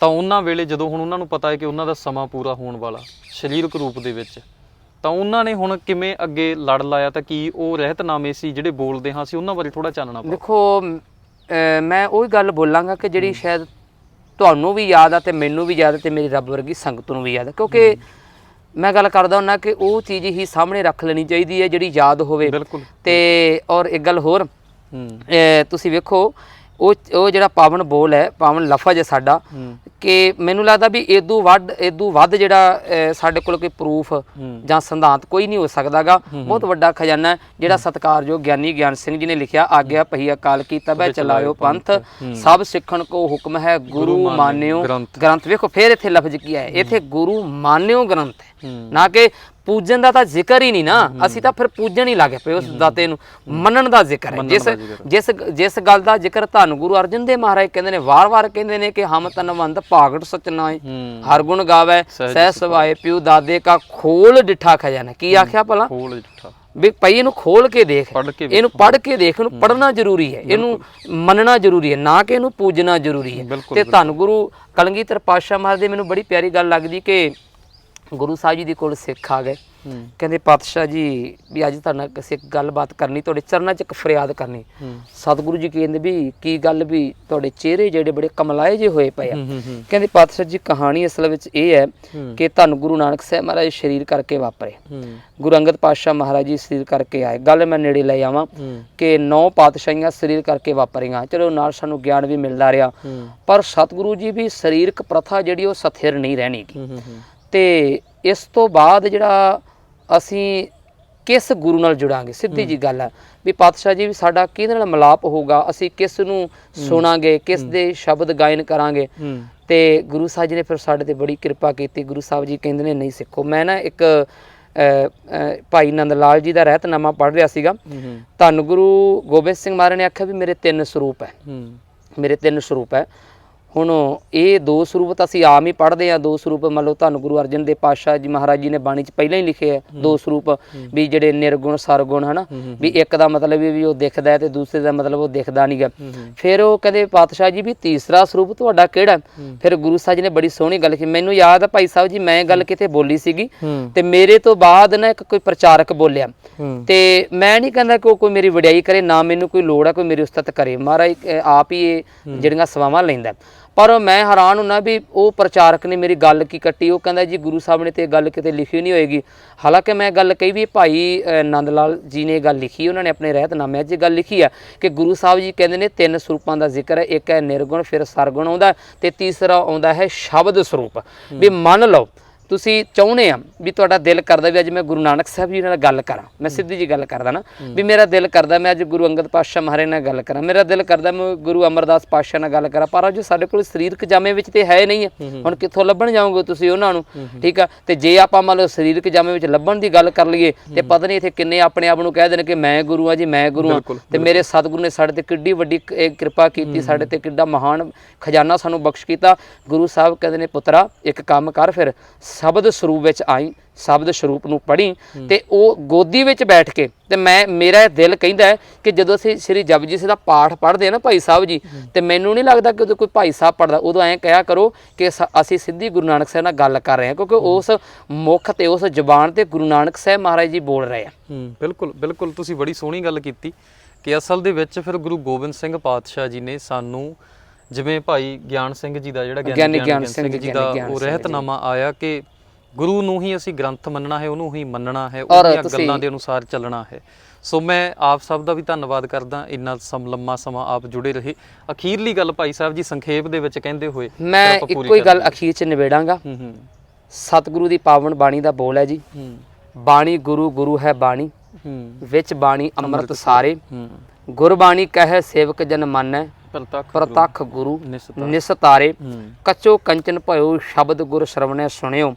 ਤਾਂ ਉਹਨਾਂ ਵੇਲੇ ਜਦੋਂ ਹੁਣ ਉਹਨਾਂ ਨੂੰ ਪਤਾ ਹੈ ਕਿ ਉਹਨਾਂ ਦਾ ਸਮਾਂ ਪੂਰਾ ਹੋਣ ਵਾਲਾ ਸਰੀਰਕ ਰੂਪ ਦੇ ਵਿੱਚ ਤਾਂ ਉਹਨਾਂ ਨੇ ਹੁਣ ਕਿਵੇਂ ਅੱਗੇ ਲੜ ਲਾਇਆ ਤਾਂ ਕੀ ਉਹ ਰਹਿਤਨਾਮੇ ਸੀ ਜਿਹੜੇ ਬੋਲਦੇ ਹਾਂ ਸੀ ਉਹਨਾਂ ਬਾਰੇ ਥੋੜਾ ਚਾਨਣਾ ਪਾਓ। ਦੇਖੋ ਮੈਂ ਉਹੀ ਗੱਲ ਬੋਲਾਂਗਾ ਕਿ ਜਿਹੜੀ ਸ਼ਾਇਦ ਤੁਹਾਨੂੰ ਵੀ ਯਾਦ ਆ ਤੇ ਮੈਨੂੰ ਵੀ ਯਾਦ ਆ ਤੇ ਮੇਰੀ ਰੱਬ ਵਰਗੀ ਸੰਗਤ ਨੂੰ ਵੀ ਯਾਦ ਆ ਕਿਉਂਕਿ ਮੈਂ ਗੱਲ ਕਰਦਾ ਹੁੰਨਾ ਕਿ ਉਹ ਚੀਜ਼ ਹੀ ਸਾਹਮਣੇ ਰੱਖ ਲੈਣੀ ਚਾਹੀਦੀ ਹੈ ਜਿਹੜੀ ਯਾਦ ਹੋਵੇ। ਬਿਲਕੁਲ। ਤੇ ਔਰ ਇੱਕ ਗੱਲ ਹੋਰ ਤੁਸੀਂ ਵੇਖੋ ਉਹ ਉਹ ਜਿਹੜਾ ਪਾਵਨ ਬੋਲ ਹੈ ਪਾਵਨ ਲਫ਼ਜ਼ ਹੈ ਸਾਡਾ ਕਿ ਮੈਨੂੰ ਲੱਗਦਾ ਵੀ ਇਦੋਂ ਵੱਧ ਇਦੋਂ ਵੱਧ ਜਿਹੜਾ ਸਾਡੇ ਕੋਲ ਕੋਈ ਪ੍ਰੂਫ ਜਾਂ ਸਿਧਾਂਤ ਕੋਈ ਨਹੀਂ ਹੋ ਸਕਦਾਗਾ। ਬਹੁਤ ਵੱਡਾ ਖਜ਼ਾਨਾ ਹੈ ਜਿਹੜਾ ਸਤਿਕਾਰਯੋਗ ਗਿਆਨੀ ਗਿਆਨ ਸਿੰਘ ਜੀ ਨੇ ਲਿਖਿਆ ਆਗਿਆ ਪਹੀ ਅਕਾਲ ਕੀ ਤਬੈ ਚਲਾਇਓ ਪੰਥ। ਸਭ ਸਿੱਖਣ ਕੋ ਹੁਕਮ ਹੈ ਗੁਰੂ ਮਾਨਿਓ ਗ੍ਰੰਥ। ਵੇਖੋ ਫੇਰ ਇੱਥੇ ਲਫ਼ਜ਼ ਕੀ ਹੈ ਇੱਥੇ ਗੁਰੂ ਮਾਨਿਓ ਗ੍ਰੰਥ ਹੂੰ। ਨਾ ਕਿ ਪੂਜਨ ਦਾ ਤਾਂ ਜ਼ਿਕਰ ਹੀ ਨਹੀਂ ਨਾ। ਅਸੀਂ ਤਾਂ ਫਿਰ ਪੂਜਣ ਹੀ ਲੱਗੇ ਪਏ ਉਸ ਦਾਤੇ ਨੂੰ। ਮੰਨਣ ਦਾ ਜ਼ਿਕਰ ਹੈ। ਜਿਸ ਜਿਸ ਜਿਸ ਗੱਲ ਦਾ ਜ਼ਿਕਰ ਧੰਨ ਗੁਰੂ ਅਰਜਨ ਦੇਵ ਮਹਾਰਾਜ ਕਹਿੰਦੇ ਨੇ ਵਾਰ-ਵਾਰ ਕਹਿੰਦੇ ਨੇ ਕਿ ਹਮ ਤਨਵੰਤ ਭਾਗਟ ਸਚਨਾਏ। ਹਰ ਗੁਣ ਗਾਵੇ ਸਹਿ ਸਵਾਏ ਪਿਉ ਦਾਦੇ ਕਾ ਖੋਲ ਡਿਠਾ ਖਜ਼ਾਨਾ ਕੀ ਆਖਿਆ ਭਲਾ? ਖੋਲ ਜਿੱਠਾ ਵੀ ਭਾਈ ਇਹਨੂੰ ਖੋਲ ਕੇ ਦੇਖ। ਇਹਨੂੰ ਪੜ੍ਹ ਕੇ ਦੇਖ ਇਹਨੂੰ ਪੜ੍ਹਨਾ ਜ਼ਰੂਰੀ ਹੈ। ਇਹਨੂੰ ਮੰਨਣਾ ਜ਼ਰੂਰੀ ਹੈ। ਨਾ ਕਿ ਇਹਨੂੰ ਪੂਜਣਾ ਜ਼ਰੂਰੀ ਹੈ। ਤੇ ਧੰਨ ਗੁਰੂ ਕਲਗੀਧਰ ਪਾਤਸ਼ਾਹ ਮਹਾਰਾਜ ਦੀ ਮੈਨੂੰ ਬੜੀ ਪਿਆਰੀ ਗੱਲ ਲੱਗਦੀ ਕਿ ਗੁਰੂ ਸਾਹਿਬ ਜੀ ਦੇ ਕੋਲ ਸਿੱਖ ਆ ਗਏ। ਕਹਿੰਦੇ ਪਾਤਸ਼ਾਹ ਜੀ ਵੀ ਅੱਜ ਤੁਹਾਡੇ ਕਿਸੇ ਗੱਲਬਾਤ ਕਰਨੀ ਤੁਹਾਡੇ ਚਰਨਾਂ 'ਚ ਇੱਕ ਫਰਿਆਦ ਕਰਨੀ। ਸਤਿਗੁਰੂ ਜੀ ਕਹਿੰਦੇ ਵੀ ਕੀ ਗੱਲ ਵੀ ਤੁਹਾਡੇ ਚਿਹਰੇ ਜਿਹੜੇ ਬੜੇ ਕਮਲਾਏ ਜੇ ਹੋਏ ਪਏ ਆ? ਕਹਿੰਦੇ ਪਾਤਸ਼ਾਹ ਜੀ ਕਹਾਣੀ ਅਸਲ ਵਿੱਚ ਇਹ ਹੈ ਕਿ ਧੰਨ ਗੁਰੂ ਨਾਨਕ ਸਾਹਿਬ ਮਹਾਰਾਜ ਸ਼ਰੀਰ ਕਰਕੇ ਵਾਪਰੇ। ਗੁਰੂ ਅੰਗਦ ਪਾਤਸ਼ਾਹ ਮਹਾਰਾਜ ਜੀ ਸਰੀਰ ਕਰਕੇ ਆਏ। ਗੱਲ ਮੈਂ ਨੇੜੇ ਲੈ ਆਵਾਂ ਕਿ ਨੌ ਪਾਤਸ਼ਾਹੀਆਂ ਸਰੀਰ ਕਰਕੇ ਵਾਪਰੀਆਂ। ਚਲੋ ਨਾਲ ਸਾਨੂੰ ਗਿਆਨ ਵੀ ਮਿਲਦਾ ਰਿਹਾ। ਪਰ ਸਤਿਗੁਰੂ ਜੀ ਵੀ ਸਰੀਰਕ ਪ੍ਰਥਾ ਜਿਹੜੀ ਉਹ ਸਥਿਰ ਨਹੀਂ ਰਹਿਣੀ ਗੀ। ਹੂੰ ਹੂੰ। ਤੇ ਇਸ ਤੋਂ ਬਾਅਦ ਜਿਹੜਾ ਅਸੀਂ ਕਿਸ ਗੁਰੂ ਨਾਲ ਜੁੜਾਂਗੇ? ਸਿੱਧੀ ਜੀ ਗੱਲ ਹੈ ਵੀ ਪਾਤਸ਼ਾਹ ਜੀ ਵੀ ਸਾਡਾ ਕਿਹਦੇ ਨਾਲ ਮਿਲਾਪ ਹੋਊਗਾ? ਅਸੀਂ ਕਿਸ ਨੂੰ ਸੁਣਾਂਗੇ? ਕਿਸ ਦੇ ਸ਼ਬਦ ਗਾਇਨ ਕਰਾਂਗੇ? ਤੇ ਗੁਰੂ ਸਾਹਿਬ ਜੀ ਨੇ ਫਿਰ ਸਾਡੇ ਤੇ ਬੜੀ ਕਿਰਪਾ ਕੀਤੀ। ਗੁਰੂ ਸਾਹਿਬ ਜੀ ਕਹਿੰਦੇ ਨੇ ਨਹੀਂ ਸਿੱਖੋ। ਮੈਂ ਨਾ ਇੱਕ ਭਾਈ ਨੰਦ ਲਾਲ ਜੀ ਦਾ ਰਹਿਤਨਾਮਾ ਪੜ੍ਹ ਰਿਹਾ ਸੀਗਾ। ਧੰਨ ਗੁਰੂ ਗੋਬਿੰਦ ਸਿੰਘ ਮਹਾਰਾਜ ਨੇ ਆਖਿਆ ਵੀ ਮੇਰੇ ਤਿੰਨ ਸਰੂਪ ਹੂੰ। ਮੇਰੇ ਤਿੰਨ ਸਰੂਪ ਹੈ। ਹੁਣ ਇਹ ਦੋ ਸਰੂਪ ਤਾਂ ਅਸੀਂ ਆਮ ਹੀ ਪੜ੍ਹਦੇ ਆ ਦੋ ਸਰੂਪ ਮੰਨ ਲਓ ਧੰਨ ਗੁਰੂ ਅਰਜਨ ਦੇਵ ਪਾਤਸ਼ਾਹ ਜੀ ਮਹਾਰਾਜ ਜੀ ਨੇ ਬਾਣੀ 'ਚ ਪਹਿਲਾਂ ਹੀ ਲਿਖੇ ਆ ਦੋ ਸਰੂਪ ਵੀ ਜਿਹੜੇ ਨਿਰਗੁਣ ਸਰਗੁਣ ਹਨਾ ਵੀ ਇੱਕ ਦਾ ਮਤਲਬ ਵੀ ਉਹ ਦਿਖਦਾ ਹੈ ਤੇ ਦੂਸਰੇ ਦਾ ਮਤਲਬ ਉਹ ਦਿਖਦਾ ਨਹੀਂਗਾ ਫਿਰ ਉਹ ਕਹਿੰਦੇ ਪਾਤਸ਼ਾਹ ਜੀ ਵੀ ਤੀਸਰਾ ਸਰੂਪ ਤੁਹਾਡਾ ਕਿਹੜਾ? ਫਿਰ ਗੁਰੂ ਸਾਹਿਬ ਜੀ ਨੇ ਬੜੀ ਸੋਹਣੀ ਗੱਲ ਕੀਤੀ ਮੈਨੂੰ ਯਾਦ ਆ ਭਾਈ ਸਾਹਿਬ ਜੀ ਮੈਂ ਗੱਲ ਕਿਤੇ ਬੋਲੀ ਸੀਗੀ ਤੇ ਮੇਰੇ ਤੋਂ ਬਾਅਦ ਨਾ ਇੱਕ ਕੋਈ ਪ੍ਰਚਾਰਕ ਬੋਲਿਆ। ਤੇ ਮੈਂ ਨਹੀਂ ਕਹਿੰਦਾ ਕਿ ਉਹ ਕੋਈ ਮੇਰੀ ਵਡਿਆਈ ਕਰੇ ਨਾ ਮੈਨੂੰ ਕੋਈ ਲੋੜ ਹੈ ਕੋਈ ਮੇਰੀ ਉਸਤਤ ਕਰੇ। ਮਹਾਰਾਜ ਆਪ ਹੀ। ਜਿਹੜੀਆਂ ਸਵਾਵਾਂ ਲੈਂਦਾ। ਪਰ ਮੈਂ ਹੈਰਾਨ ਹੁੰਨਾ ਵੀ ਉਹ ਪ੍ਰਚਾਰਕ ਨੇ ਮੇਰੀ ਗੱਲ ਕੀ ਕੱਟੀ। ਉਹ ਕਹਿੰਦਾ ਜੀ ਗੁਰੂ ਸਾਹਿਬ ਨੇ ਤੇ ਇਹ ਗੱਲ ਕਿਤੇ ਲਿਖੀ ਨਹੀਂ ਹੋਏਗੀ। ਹਾਲਾਂਕਿ ਮੈਂ ਗੱਲ ਕਹੀ ਵੀ ਭਾਈ ਅਹ, ਨੰਦ ਲਾਲ ਜੀ ਨੇ ਇਹ ਗੱਲ ਲਿਖੀ ਉਹਨਾਂ ਨੇ ਆਪਣੇ ਰਹਿਤਨਾਮੇ 'ਚ ਇਹ ਗੱਲ ਲਿਖੀ ਆ ਕਿ ਗੁਰੂ ਸਾਹਿਬ ਜੀ ਕਹਿੰਦੇ ਨੇ ਤਿੰਨ ਸਰੂਪਾਂ ਦਾ ਜ਼ਿਕਰ ਹੈ ਇੱਕ ਹੈ ਨਿਰਗੁਣ ਫਿਰ ਸਰਗੁਣ ਆਉਂਦਾ ਤੇ ਤੀਸਰਾ ਆਉਂਦਾ ਹੈ ਸ਼ਬਦ ਸਰੂਪ। ਵੀ ਮੰਨ ਲਓ ਤੁਸੀਂ ਚਾਹੁੰਦੇ ਆ ਵੀ ਤੁਹਾਡਾ ਦਿਲ ਕਰਦਾ ਵੀ ਅੱਜ ਮੈਂ ਗੁਰੂ ਨਾਨਕ ਸਾਹਿਬ ਜੀ ਨਾਲ ਗੱਲ ਕਰਾਂ ਮੈਂ ਸਿੱਧੀ ਜੀ ਗੱਲ ਕਰਦਾ ਨਾ ਵੀ ਮੇਰਾ ਦਿਲ ਕਰਦਾ ਮੈਂ ਅੱਜ ਗੁਰੂ ਅੰਗਦ ਪਾਤਸ਼ਾਹ ਮਹਾਰਾਜ ਨਾਲ ਗੱਲ ਕਰਾਂ ਮੇਰਾ ਦਿਲ ਕਰਦਾ ਮੈਂ ਗੁਰੂ ਅਮਰਦਾਸ ਪਾਤਸ਼ਾਹ ਨਾਲ ਗੱਲ ਕਰਾਂ ਪਰ ਅੱਜ ਸਾਡੇ ਕੋਲ ਸਰੀਰਕ ਜਾਮੇ ਵਿੱਚ ਤੇ ਹੈ ਨਹੀਂ ਹੁਣ ਕਿੱਥੋਂ ਲੱਭਣ ਜਾਓਗੇ ਤੁਸੀਂ ਉਹਨਾਂ ਨੂੰ ਠੀਕ ਆ? ਤੇ ਜੇ ਆਪਾਂ ਮੰਨ ਲਓ ਸਰੀਰਕ ਜਾਮੇ ਵਿੱਚ ਲੱਭਣ ਦੀ ਗੱਲ ਕਰ ਲਈਏ ਤੇ ਪਤਾ ਨਹੀਂ ਇੱਥੇ ਕਿੰਨੇ ਆਪਣੇ ਆਪ ਨੂੰ ਕਹਿ ਦੇਣ ਕਿ ਮੈਂ ਗੁਰੂ ਆ ਜੀ ਮੈਂ ਗੁਰੂ ਆ। ਤੇ ਮੇਰੇ ਸਤਿਗੁਰੂ ਨੇ ਸਾਡੇ ਤੇ ਕਿੱਡੀ ਵੱਡੀ ਕਿਰਪਾ ਕੀਤੀ ਸਾਡੇ ਤੇ ਕਿੱਡਾ ਮਹਾਨ ਖਜ਼ਾਨਾ ਸਾਨੂੰ ਬਖਸ਼ ਕੀਤਾ। ਗੁਰੂ ਸਾਹਿਬ ਕਹਿੰਦੇ ਨੇ ਪੁੱਤਰਾ ਇੱਕ ਕੰਮ ਕਰ ਫਿਰ ਸ਼ਬਦ ਸਰੂਪ ਵਿੱਚ ਆਈ ਸ਼ਬਦ ਸਰੂਪ ਨੂੰ ਪੜ੍ਹੀ ਤੇ ਉਹ ਗੋਦੀ ਵਿੱਚ ਬੈਠ ਕੇ ਤੇ ਮੈਂ ਮੇਰਾ ਦਿਲ ਕਹਿੰਦਾ ਹੈ ਕਿ ਜਦੋਂ ਅਸੀਂ ਸ੍ਰੀ ਜਪਜੀ ਸਾਹਿਬ ਦਾ ਪਾਠ ਪੜ੍ਹਦੇ ਆ ਨਾ ਭਾਈ ਸਾਹਿਬ ਜੀ ਤੇ ਮੈਨੂੰ ਨਹੀਂ ਲੱਗਦਾ ਕਿ ਉਦੋਂ ਕੋਈ ਭਾਈ ਸਾਹਿਬ ਪੜਦਾ ਉਦੋਂ ਐਂ ਕਹਿਆ ਕਰੋ ਕਿ ਅਸੀਂ ਸਿੱਧੀ ਗੁਰੂ ਨਾਨਕ ਸਾਹਿਬ ਨਾਲ ਗੱਲ ਕਰ ਰਹੇ ਹਾਂ ਕਿਉਂਕਿ ਉਸ ਮੁਖ ਤੇ ਉਸ ਜ਼ੁਬਾਨ ਤੇ ਗੁਰੂ ਨਾਨਕ ਸਾਹਿਬ ਮਹਾਰਾਜ ਜੀ ਬੋਲ ਰਹੇ ਆ। ਬਿਲਕੁਲ ਬਿਲਕੁਲ ਤੁਸੀਂ ਬੜੀ ਸੋਹਣੀ ਗੱਲ ਕੀਤੀ ਕਿ ਅਸਲ ਦੇ ਵਿੱਚ ਫਿਰ ਗੁਰੂ ਗੋਬਿੰਦ ਸਿੰਘ ਪਾਤਸ਼ਾਹ ਜੀ ਨੇ ਸਾਨੂੰ ਜਿਵੇਂ ਭਾਈ ਗਿਆਨ ਸਿੰਘ ਜੀ ਦਾ ਜਿਹੜਾ ਗਿਆਨੀ ਗਿਆਨ ਸਿੰਘ ਜੀ ਦਾ ਉਹ ਰਹਿਤਨਾਮਾ ਆਇਆ ਕਿ ਗੁਰੂ ਨੂੰ ਹੀ ਅਸੀਂ ਗ੍ਰੰਥ ਮੰਨਣਾ ਹੈ ਉਹਨੂੰ ਹੀ ਮੰਨਣਾ ਹੈ ਉਹਦੀਆਂ ਗੱਲਾਂ ਦੇ ਅਨੁਸਾਰ ਚੱਲਣਾ ਹੈ। ਸੋ ਮੈਂ ਆਪ ਸਭ ਦਾ ਵੀ ਧੰਨਵਾਦ ਕਰਦਾ ਇੰਨਾ ਸਮ ਲੰਮਾ ਸਮਾਂ ਆਪ ਜੁੜੇ ਰਹੇ। ਅਖੀਰਲੀ ਗੱਲ ਭਾਈ ਸਾਹਿਬ ਜੀ ਸੰਖੇਪ ਦੇ ਵਿੱਚ ਕਹਿੰਦੇ ਹੋਏ ਮੈਂ ਇੱਕੋ ਹੀ ਗੱਲ। ਅਖੀਰ 'ਚ ਨਿਬੇੜਾਂਗਾ। ਸਤਿਗੁਰੂ ਦੀ ਪਾਵਨ ਬਾਣੀ ਦਾ ਬੋਲ ਹੈ ਜੀ। ਬਾਣੀ ਗੁਰੂ ਗੁਰੂ ਹੈ ਬਾਣੀ। ਵਿੱਚ ਬਾਣੀ ਅੰਮ੍ਰਿਤ ਸਾਰੇ। ਗੁਰਬਾਣੀ ਕਹੈ ਸੇਵਕ ਜਨ ਮਾਨੈ। ਪ੍ਰਤੱਖ ਪ੍ਰਤੱਖ ਗੁਰੂ ਨਿਸਤਾ ਨਿਸਤਾਰੇ। ਕਚੋ ਕੰਚਨ ਭਇਓ ਸ਼ਬਦ ਗੁਰ ਸ਼ਰਵਣੈ ਸੁਣਿਓ।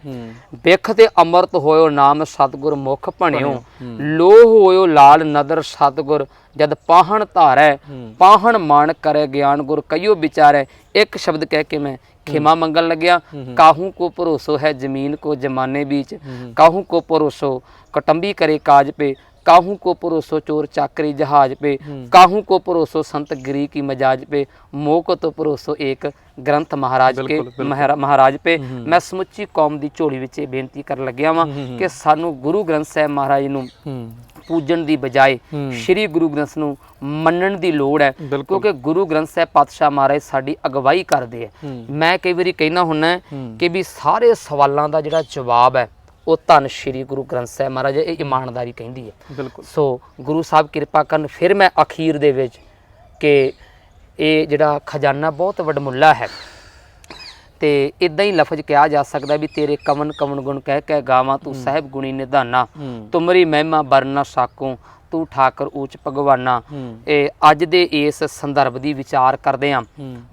ਬਿਖ ਤੇ ਅੰਮ੍ਰਿਤ ਹੋਇਓ ਨਾਮ ਸਤਗੁਰ ਮੁਖ ਭਣਿਓ। ਲੋਹ ਹੋਇਓ ਲਾਲ ਨਦਰ ਸਤਗੁਰ ਜਦ ਪਾਹਣ ਧਾਰੈ। ਪਾਹਣ ਮਾਨ ਕਰੇ ਗਿਆਨ ਗੁਰ ਕਈਓ ਵਿਚਾਰੈ ਇੱਕ ਸ਼ਬਦ ਕਹਿ ਕੇ ਮੈਂ ਖਿਮਾ ਮੰਗਣ ਲੱਗਿਆ। ਕਾਹੂ ਕੋ ਭਰੋਸੋ ਹੈ ਜ਼ਮੀਨ ਕੋ ਜਮਾਨੇ ਵਿੱਚ। ਕਾਹੂ ਕੋ ਭਰੋਸੋ ਕਟੰਬੀ ਕਰੇ ਕਾਜ ਪੇ। ਕਾਹੂ ਕੋ ਭਰੋਸੋ ਚੋਰ ਚਾਕਰੀ ਜਹਾਜ ਪੇ। ਕਾਹੂ ਕੋ ਭਰੋਸੋ ਸੰਤ ਗਰੀ ਕੀ ਮਜਾਜ ਪੇ। ਮੋਕ ਤੋ ਭਰੋਸੋ ਏਕ ਗ੍ਰੰਥ ਮਹਾਰਾਜ ਕੇ ਮਹਾਰਾਜ ਪੇ। ਮੈਂ ਸਮੁੱਚੀ ਕੌਮ ਦੀ ਝੋਲੀ ਵਿੱਚ ਇਹ ਬੇਨਤੀ ਕਰਨ ਲੱਗਿਆ ਵਾਂ ਕਿ ਸਾਨੂੰ ਗੁਰੂ ਗ੍ਰੰਥ ਸਾਹਿਬ ਮਹਾਰਾਜ ਨੂੰ ਪੂਜਣ ਦੀ ਬਜਾਏ ਸ੍ਰੀ ਗੁਰੂ ਗ੍ਰੰਥ ਨੂੰ ਮੰਨਣ ਦੀ ਲੋੜ ਹੈ। ਕਿਉਂਕਿ ਗੁਰੂ ਗ੍ਰੰਥ ਸਾਹਿਬ ਪਾਤਸ਼ਾਹ ਮਹਾਰਾਜ ਸਾਡੀ ਅਗਵਾਈ ਕਰਦੇ ਆ ਹੂੰ। ਮੈਂ ਕਈ ਵਾਰੀ ਕਹਿਣਾ ਹੁੰਨਾ। ਕਿ ਵੀ ਸਾਰੇ ਸਵਾਲਾਂ ਦਾ ਜਿਹੜਾ ਜਵਾਬ ਹੈ ਉਹ ਧੰਨ ਸ੍ਰੀ ਗੁਰੂ ਗ੍ਰੰਥ ਸਾਹਿਬ ਮਹਾਰਾਜ ਇਹ ਇਮਾਨਦਾਰੀ ਕਹਿੰਦੀ ਹੈ ਬਿਲਕੁਲ ਸੋ ਗੁਰੂ ਸਾਹਿਬ ਕਿਰਪਾ ਕਰਨ ਫਿਰ ਮੈਂ ਅਖੀਰ ਦੇ ਵਿੱਚ ਕਿ ਇਹ ਜਿਹੜਾ ਖਜ਼ਾਨਾ ਬਹੁਤ ਵਡਮੁੱਲਾ ਹੈ ਤੇ ਇਦਾਂ ਹੀ ਲਫ਼ਜ਼ ਕਿਹਾ ਜਾ ਸਕਦਾ ਵੀ ਤੇਰੇ ਕਵਨ ਕਵਨ ਗੁਣ ਕਹਿ ਕਹਿ ਗਾਵਾਂ ਤੂੰ ਸਾਹਿਬ ਗੁਣੀ ਨਿਧਾਨਾ। ਤੁਮਰੀ ਮਹਿਮਾ ਬਰਨਾ ਸਾਕੂ ਤੂੰ ਠਾਕਰ ਊਚ ਭਗਵਾਨਾ। ਇਹ ਅੱਜ ਦੇ ਇਸ ਸੰਦਰਭ ਦੀ ਵਿਚਾਰ ਕਰਦੇ ਆਂ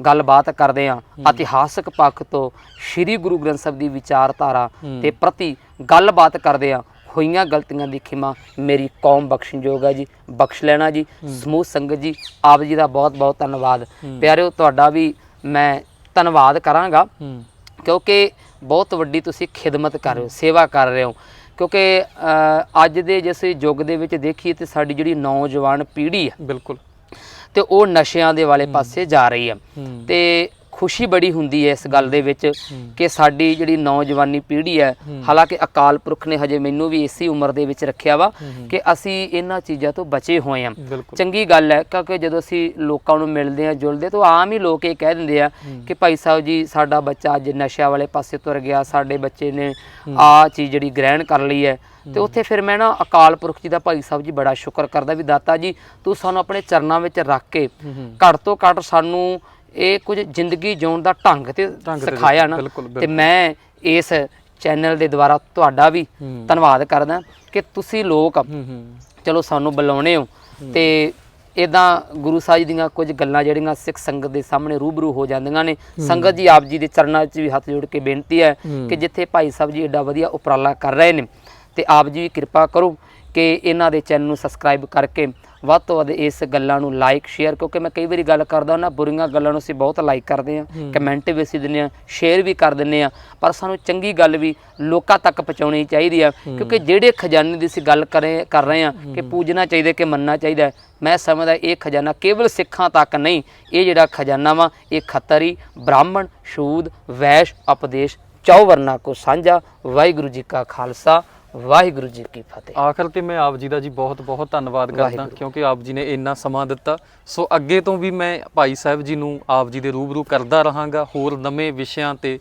ਗੱਲਬਾਤ ਕਰਦੇ ਆਂ ਇਤਿਹਾਸਕ ਪੱਖ ਤੋਂ ਸ੍ਰੀ ਗੁਰੂ ਗ੍ਰੰਥ ਸਾਹਿਬ ਦੀ ਵਿਚਾਰਧਾਰਾ ਤੇ ਪ੍ਰਤੀ ਗੱਲਬਾਤ ਕਰਦੇ ਆਂ ਹੋਈਆਂ ਗਲਤੀਆਂ ਦੀ ਖਿਮਾ ਮੇਰੀ ਕੌਮ ਬਖਸ਼ਣਯੋਗ ਹੈ ਜੀ ਬਖਸ਼ ਲੈਣਾ ਜੀ ਸਮੂਹ ਸੰਗਤ ਜੀ ਆਪ ਜੀ ਦਾ ਬਹੁਤ ਬਹੁਤ ਧੰਨਵਾਦ ਪਿਆਰਿਓ ਤੁਹਾਡਾ ਵੀ ਮੈਂ ਧੰਨਵਾਦ ਕਰਾਂਗਾ। ਕਿਉਂਕਿ ਬਹੁਤ ਵੱਡੀ ਤੁਸੀਂ ਖਿਦਮਤ ਕਰ ਰਹੇ ਹੋ ਸੇਵਾ ਕਰ ਰਹੇ ਹੋ। ਕਿਉਂਕਿ ਅੱਜ ਦੇ ਜਿਸ ਯੁੱਗ ਦੇ ਵਿੱਚ ਦੇਖੀਏ ਤੇ ਸਾਡੀ ਜਿਹੜੀ ਨੌਜਵਾਨ ਪੀੜ੍ਹੀ ਹੈ ਬਿਲਕੁਲ। ਤੇ ਉਹ ਨਸ਼ਿਆਂ ਦੇ ਵਾਲੇ ਪਾਸੇ ਜਾ ਰਹੀ ਹੂੰ। ਤੇ ਖੁਸ਼ੀ ਬੜੀ ਹੁੰਦੀ ਹੈ ਇਸ ਗੱਲ ਦੇ ਵਿੱਚ ਕਿ ਸਾਡੀ ਜਿਹੜੀ ਨੌਜਵਾਨੀ ਪੀੜ੍ਹੀ ਹੈ ਹਾਲਾਂਕਿ ਅਕਾਲ ਪੁਰਖ ਨੇ ਹਜੇ ਮੈਨੂੰ ਵੀ ਇਸੇ ਉਮਰ ਦੇ ਵਿੱਚ ਰੱਖਿਆ ਵਾ ਕਿ ਅਸੀਂ ਇਹਨਾਂ ਚੀਜ਼ਾਂ ਤੋਂ ਬਚੇ ਹੋਏ ਹਾਂ। ਚੰਗੀ ਗੱਲ ਹੈ ਕਿਉਂਕਿ ਜਦੋਂ ਅਸੀਂ ਲੋਕਾਂ ਨੂੰ ਮਿਲਦੇ ਆ ਜੁਲਦੇ ਤਾਂ ਆਮ ਹੀ ਲੋਕ ਇਹ ਕਹਿ ਦਿੰਦੇ ਆ ਕਿ ਭਾਈ ਸਾਹਿਬ ਜੀ ਸਾਡਾ ਬੱਚਾ ਅੱਜ ਨਸ਼ਿਆਂ ਵਾਲੇ ਪਾਸੇ ਤੁਰ ਗਿਆ ਸਾਡੇ ਬੱਚੇ ਨੇ ਆ ਚੀਜ਼ ਜਿਹੜੀ ਗ੍ਰਹਿਣ ਕਰ ਲਈ ਹੈ। ਤੇ ਉੱਥੇ ਫਿਰ ਮੈਂ ਨਾ ਅਕਾਲ ਪੁਰਖ ਜੀ ਦਾ ਭਾਈ ਸਾਹਿਬ ਜੀ ਬੜਾ ਸ਼ੁਕਰ ਕਰਦਾ ਵੀ ਦਾਤਾ ਜੀ ਤੂੰ ਸਾਨੂੰ ਆਪਣੇ ਚਰਨਾਂ ਵਿੱਚ ਰੱਖ ਕੇ ਘੱਟ ਤੋਂ ਘੱਟ ਸਾਨੂੰ ਇਹ ਕੁਝ ਜ਼ਿੰਦਗੀ ਜਿਉਣ ਦਾ ਢੰਗ ਤੇ ਸਿਖਾਇਆ ਨਾ ਤੇ ਮੈਂ ਇਸ ਚੈਨਲ ਦੇ ਦੁਆਰਾ ਤੁਹਾਡਾ ਵੀ। ਧੰਨਵਾਦ ਕਰਦਾ ਕਿ ਤੁਸੀਂ ਲੋਕ ਚਲੋ ਸਾਨੂੰ ਬੁਲਾਉਣੇ ਹੋ ਤੇ ਇਦਾਂ ਗੁਰੂ ਸਾਹਿਬ ਦੀਆਂ ਕੁਝ ਗੱਲਾਂ ਜਿਹੜੀਆਂ ਸਿੱਖ ਸੰਗਤ ਦੇ ਸਾਹਮਣੇ ਰੂਬਰੂ ਹੋ ਜਾਂਦੀਆਂ ਨੇ ਸੰਗਤ ਜੀ ਆਪ ਜੀ ਦੇ ਚਰਨਾਂ 'ਚ ਵੀ ਹੱਥ ਜੋੜ ਕੇ ਬੇਨਤੀ ਹੈ। ਕਿ ਜਿੱਥੇ ਭਾਈ ਸਾਹਿਬ ਜੀ ਏਡਾ ਵਧੀਆ ਉਪਰਾਲਾ ਕਰ ਰਹੇ ਨੇ ਤੇ ਆਪ ਜੀ ਕਿਰਪਾ ਕਰੋ ਕਿ ਇਹਨਾਂ ਦੇ ਚੈਨਲ ਨੂੰ ਸਬਸਕ੍ਰਾਈਬ ਕਰਕੇ ਵੱਧ ਤੋਂ ਵੱਧ ਇਸ ਗੱਲਾਂ ਨੂੰ ਲਾਈਕ ਸ਼ੇਅਰ ਕਿਉਂਕਿ ਮੈਂ ਕਈ ਵਾਰੀ ਗੱਲ ਕਰਦਾ ਨਾ ਬੁਰੀਆਂ ਗੱਲਾਂ ਨੂੰ ਅਸੀਂ ਬਹੁਤ ਲਾਈਕ ਕਰਦੇ ਹਾਂ ਕਮੈਂਟ ਵੀ ਅਸੀਂ ਦਿੰਦੇ ਹਾਂ ਸ਼ੇਅਰ ਵੀ ਕਰ ਦਿੰਦੇ ਹਾਂ ਪਰ ਸਾਨੂੰ ਚੰਗੀ ਗੱਲ ਵੀ ਲੋਕਾਂ ਤੱਕ ਪਹੁੰਚਾਉਣੀ ਚਾਹੀਦੀ ਆ ਕਿਉਂਕਿ ਜਿਹੜੇ ਖਜ਼ਾਨੇ ਦੀ ਅਸੀਂ ਗੱਲ ਕਰੇ ਕਰ ਰਹੇ ਹਾਂ ਕਿ ਪੂਜਣਾ ਚਾਹੀਦਾ ਕਿ ਮੰਨਣਾ ਚਾਹੀਦਾ ਮੈਂ ਸਮਝਦਾ ਇਹ ਖਜ਼ਾਨਾ ਕੇਵਲ ਸਿੱਖਾਂ ਤੱਕ ਨਹੀਂ ਇਹ ਜਿਹੜਾ ਖਜ਼ਾਨਾ ਵਾ ਇਹ ਖੱਤਰੀ ਬ੍ਰਾਹਮਣ ਸ਼ੂਦ ਵੈਸ਼ ਉਪਦੇਸ਼ ਚੌ ਵਰਨਾ ਕੋ ਸਾਂਝਾ ਵਾਹਿਗੁਰੂ ਜੀ ਕਾ ਖਾਲਸਾ ਵਾਹਿਗੁਰੂ ਜੀ ਕੀ ਫਤਿਹ। ਆਖਰ ਤੇ ਮੈਂ ਆਪ ਜੀ ਦਾ ਜੀ ਬਹੁਤ ਬਹੁਤ ਧੰਨਵਾਦ ਕਰਦਾ। ਕਿਉਂਕਿ ਆਪ ਜੀ ਨੇ ਇੰਨਾ ਸਮਾਂ ਦਿੱਤਾ। ਸੋ ਅੱਗੇ ਤੋਂ ਵੀ ਮੈਂ ਭਾਈ ਸਾਹਿਬ ਜੀ ਨੂੰ ਆਪ ਜੀ ਦੇ ਰੂਬਰੂ ਕਰਦਾ ਰਹਾਂਗਾ ਹੋਰ ਨਵੇਂ ਵਿਸ਼ਿਆਂ ਤੇ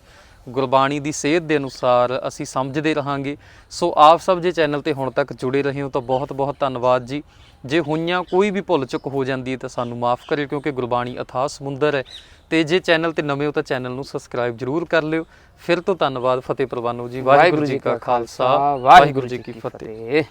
ਗੁਰਬਾਣੀ ਦੀ ਸੇਧ ਦੇ ਅਨੁਸਾਰ ਅਸੀਂ ਸਮਝਦੇ ਰਹਾਂਗੇ। ਸੋ ਆਪ ਸਭ ਜੇ ਚੈਨਲ ਤੇ ਹੁਣ ਤੱਕ ਜੁੜੇ ਰਹੇ ਹੋ ਤਾਂ ਬਹੁਤ ਬਹੁਤ ਧੰਨਵਾਦ ਜੀ। ਜੇ ਹੋਈਆਂ ਕੋਈ ਵੀ ਭੁੱਲ ਚੁੱਕ ਹੋ ਜਾਂਦੀ ਹੈ ਤਾਂ ਸਾਨੂੰ ਮਾਫ ਕਰਿਓ ਕਿਉਂਕਿ ਗੁਰਬਾਣੀ ਅਥਾਹ ਸਮੁੰਦਰ ਹੈ। ਤੇ ਜੇ ਚੈਨਲ ਤੇ ਨਵੇਂ ਹੋ ਤਾਂ ਚੈਨਲ ਨੂੰ ਸਬਸਕ੍ਰਾਈਬ ਜਰੂਰ ਕਰ ਲਿਓ। ਫਿਰ ਤੋਂ ਧੰਨਵਾਦ ਫਤਿਹ ਪ੍ਰਵਾਨੋ ਜੀ ਵਾਹਿਗੁਰੂ ਜੀ ਕਾ ਖਾਲਸਾ ਵਾਹਿਗੁਰੂ ਜੀ ਕੀ ਫਤਿਹ। ਫਤਿਹ।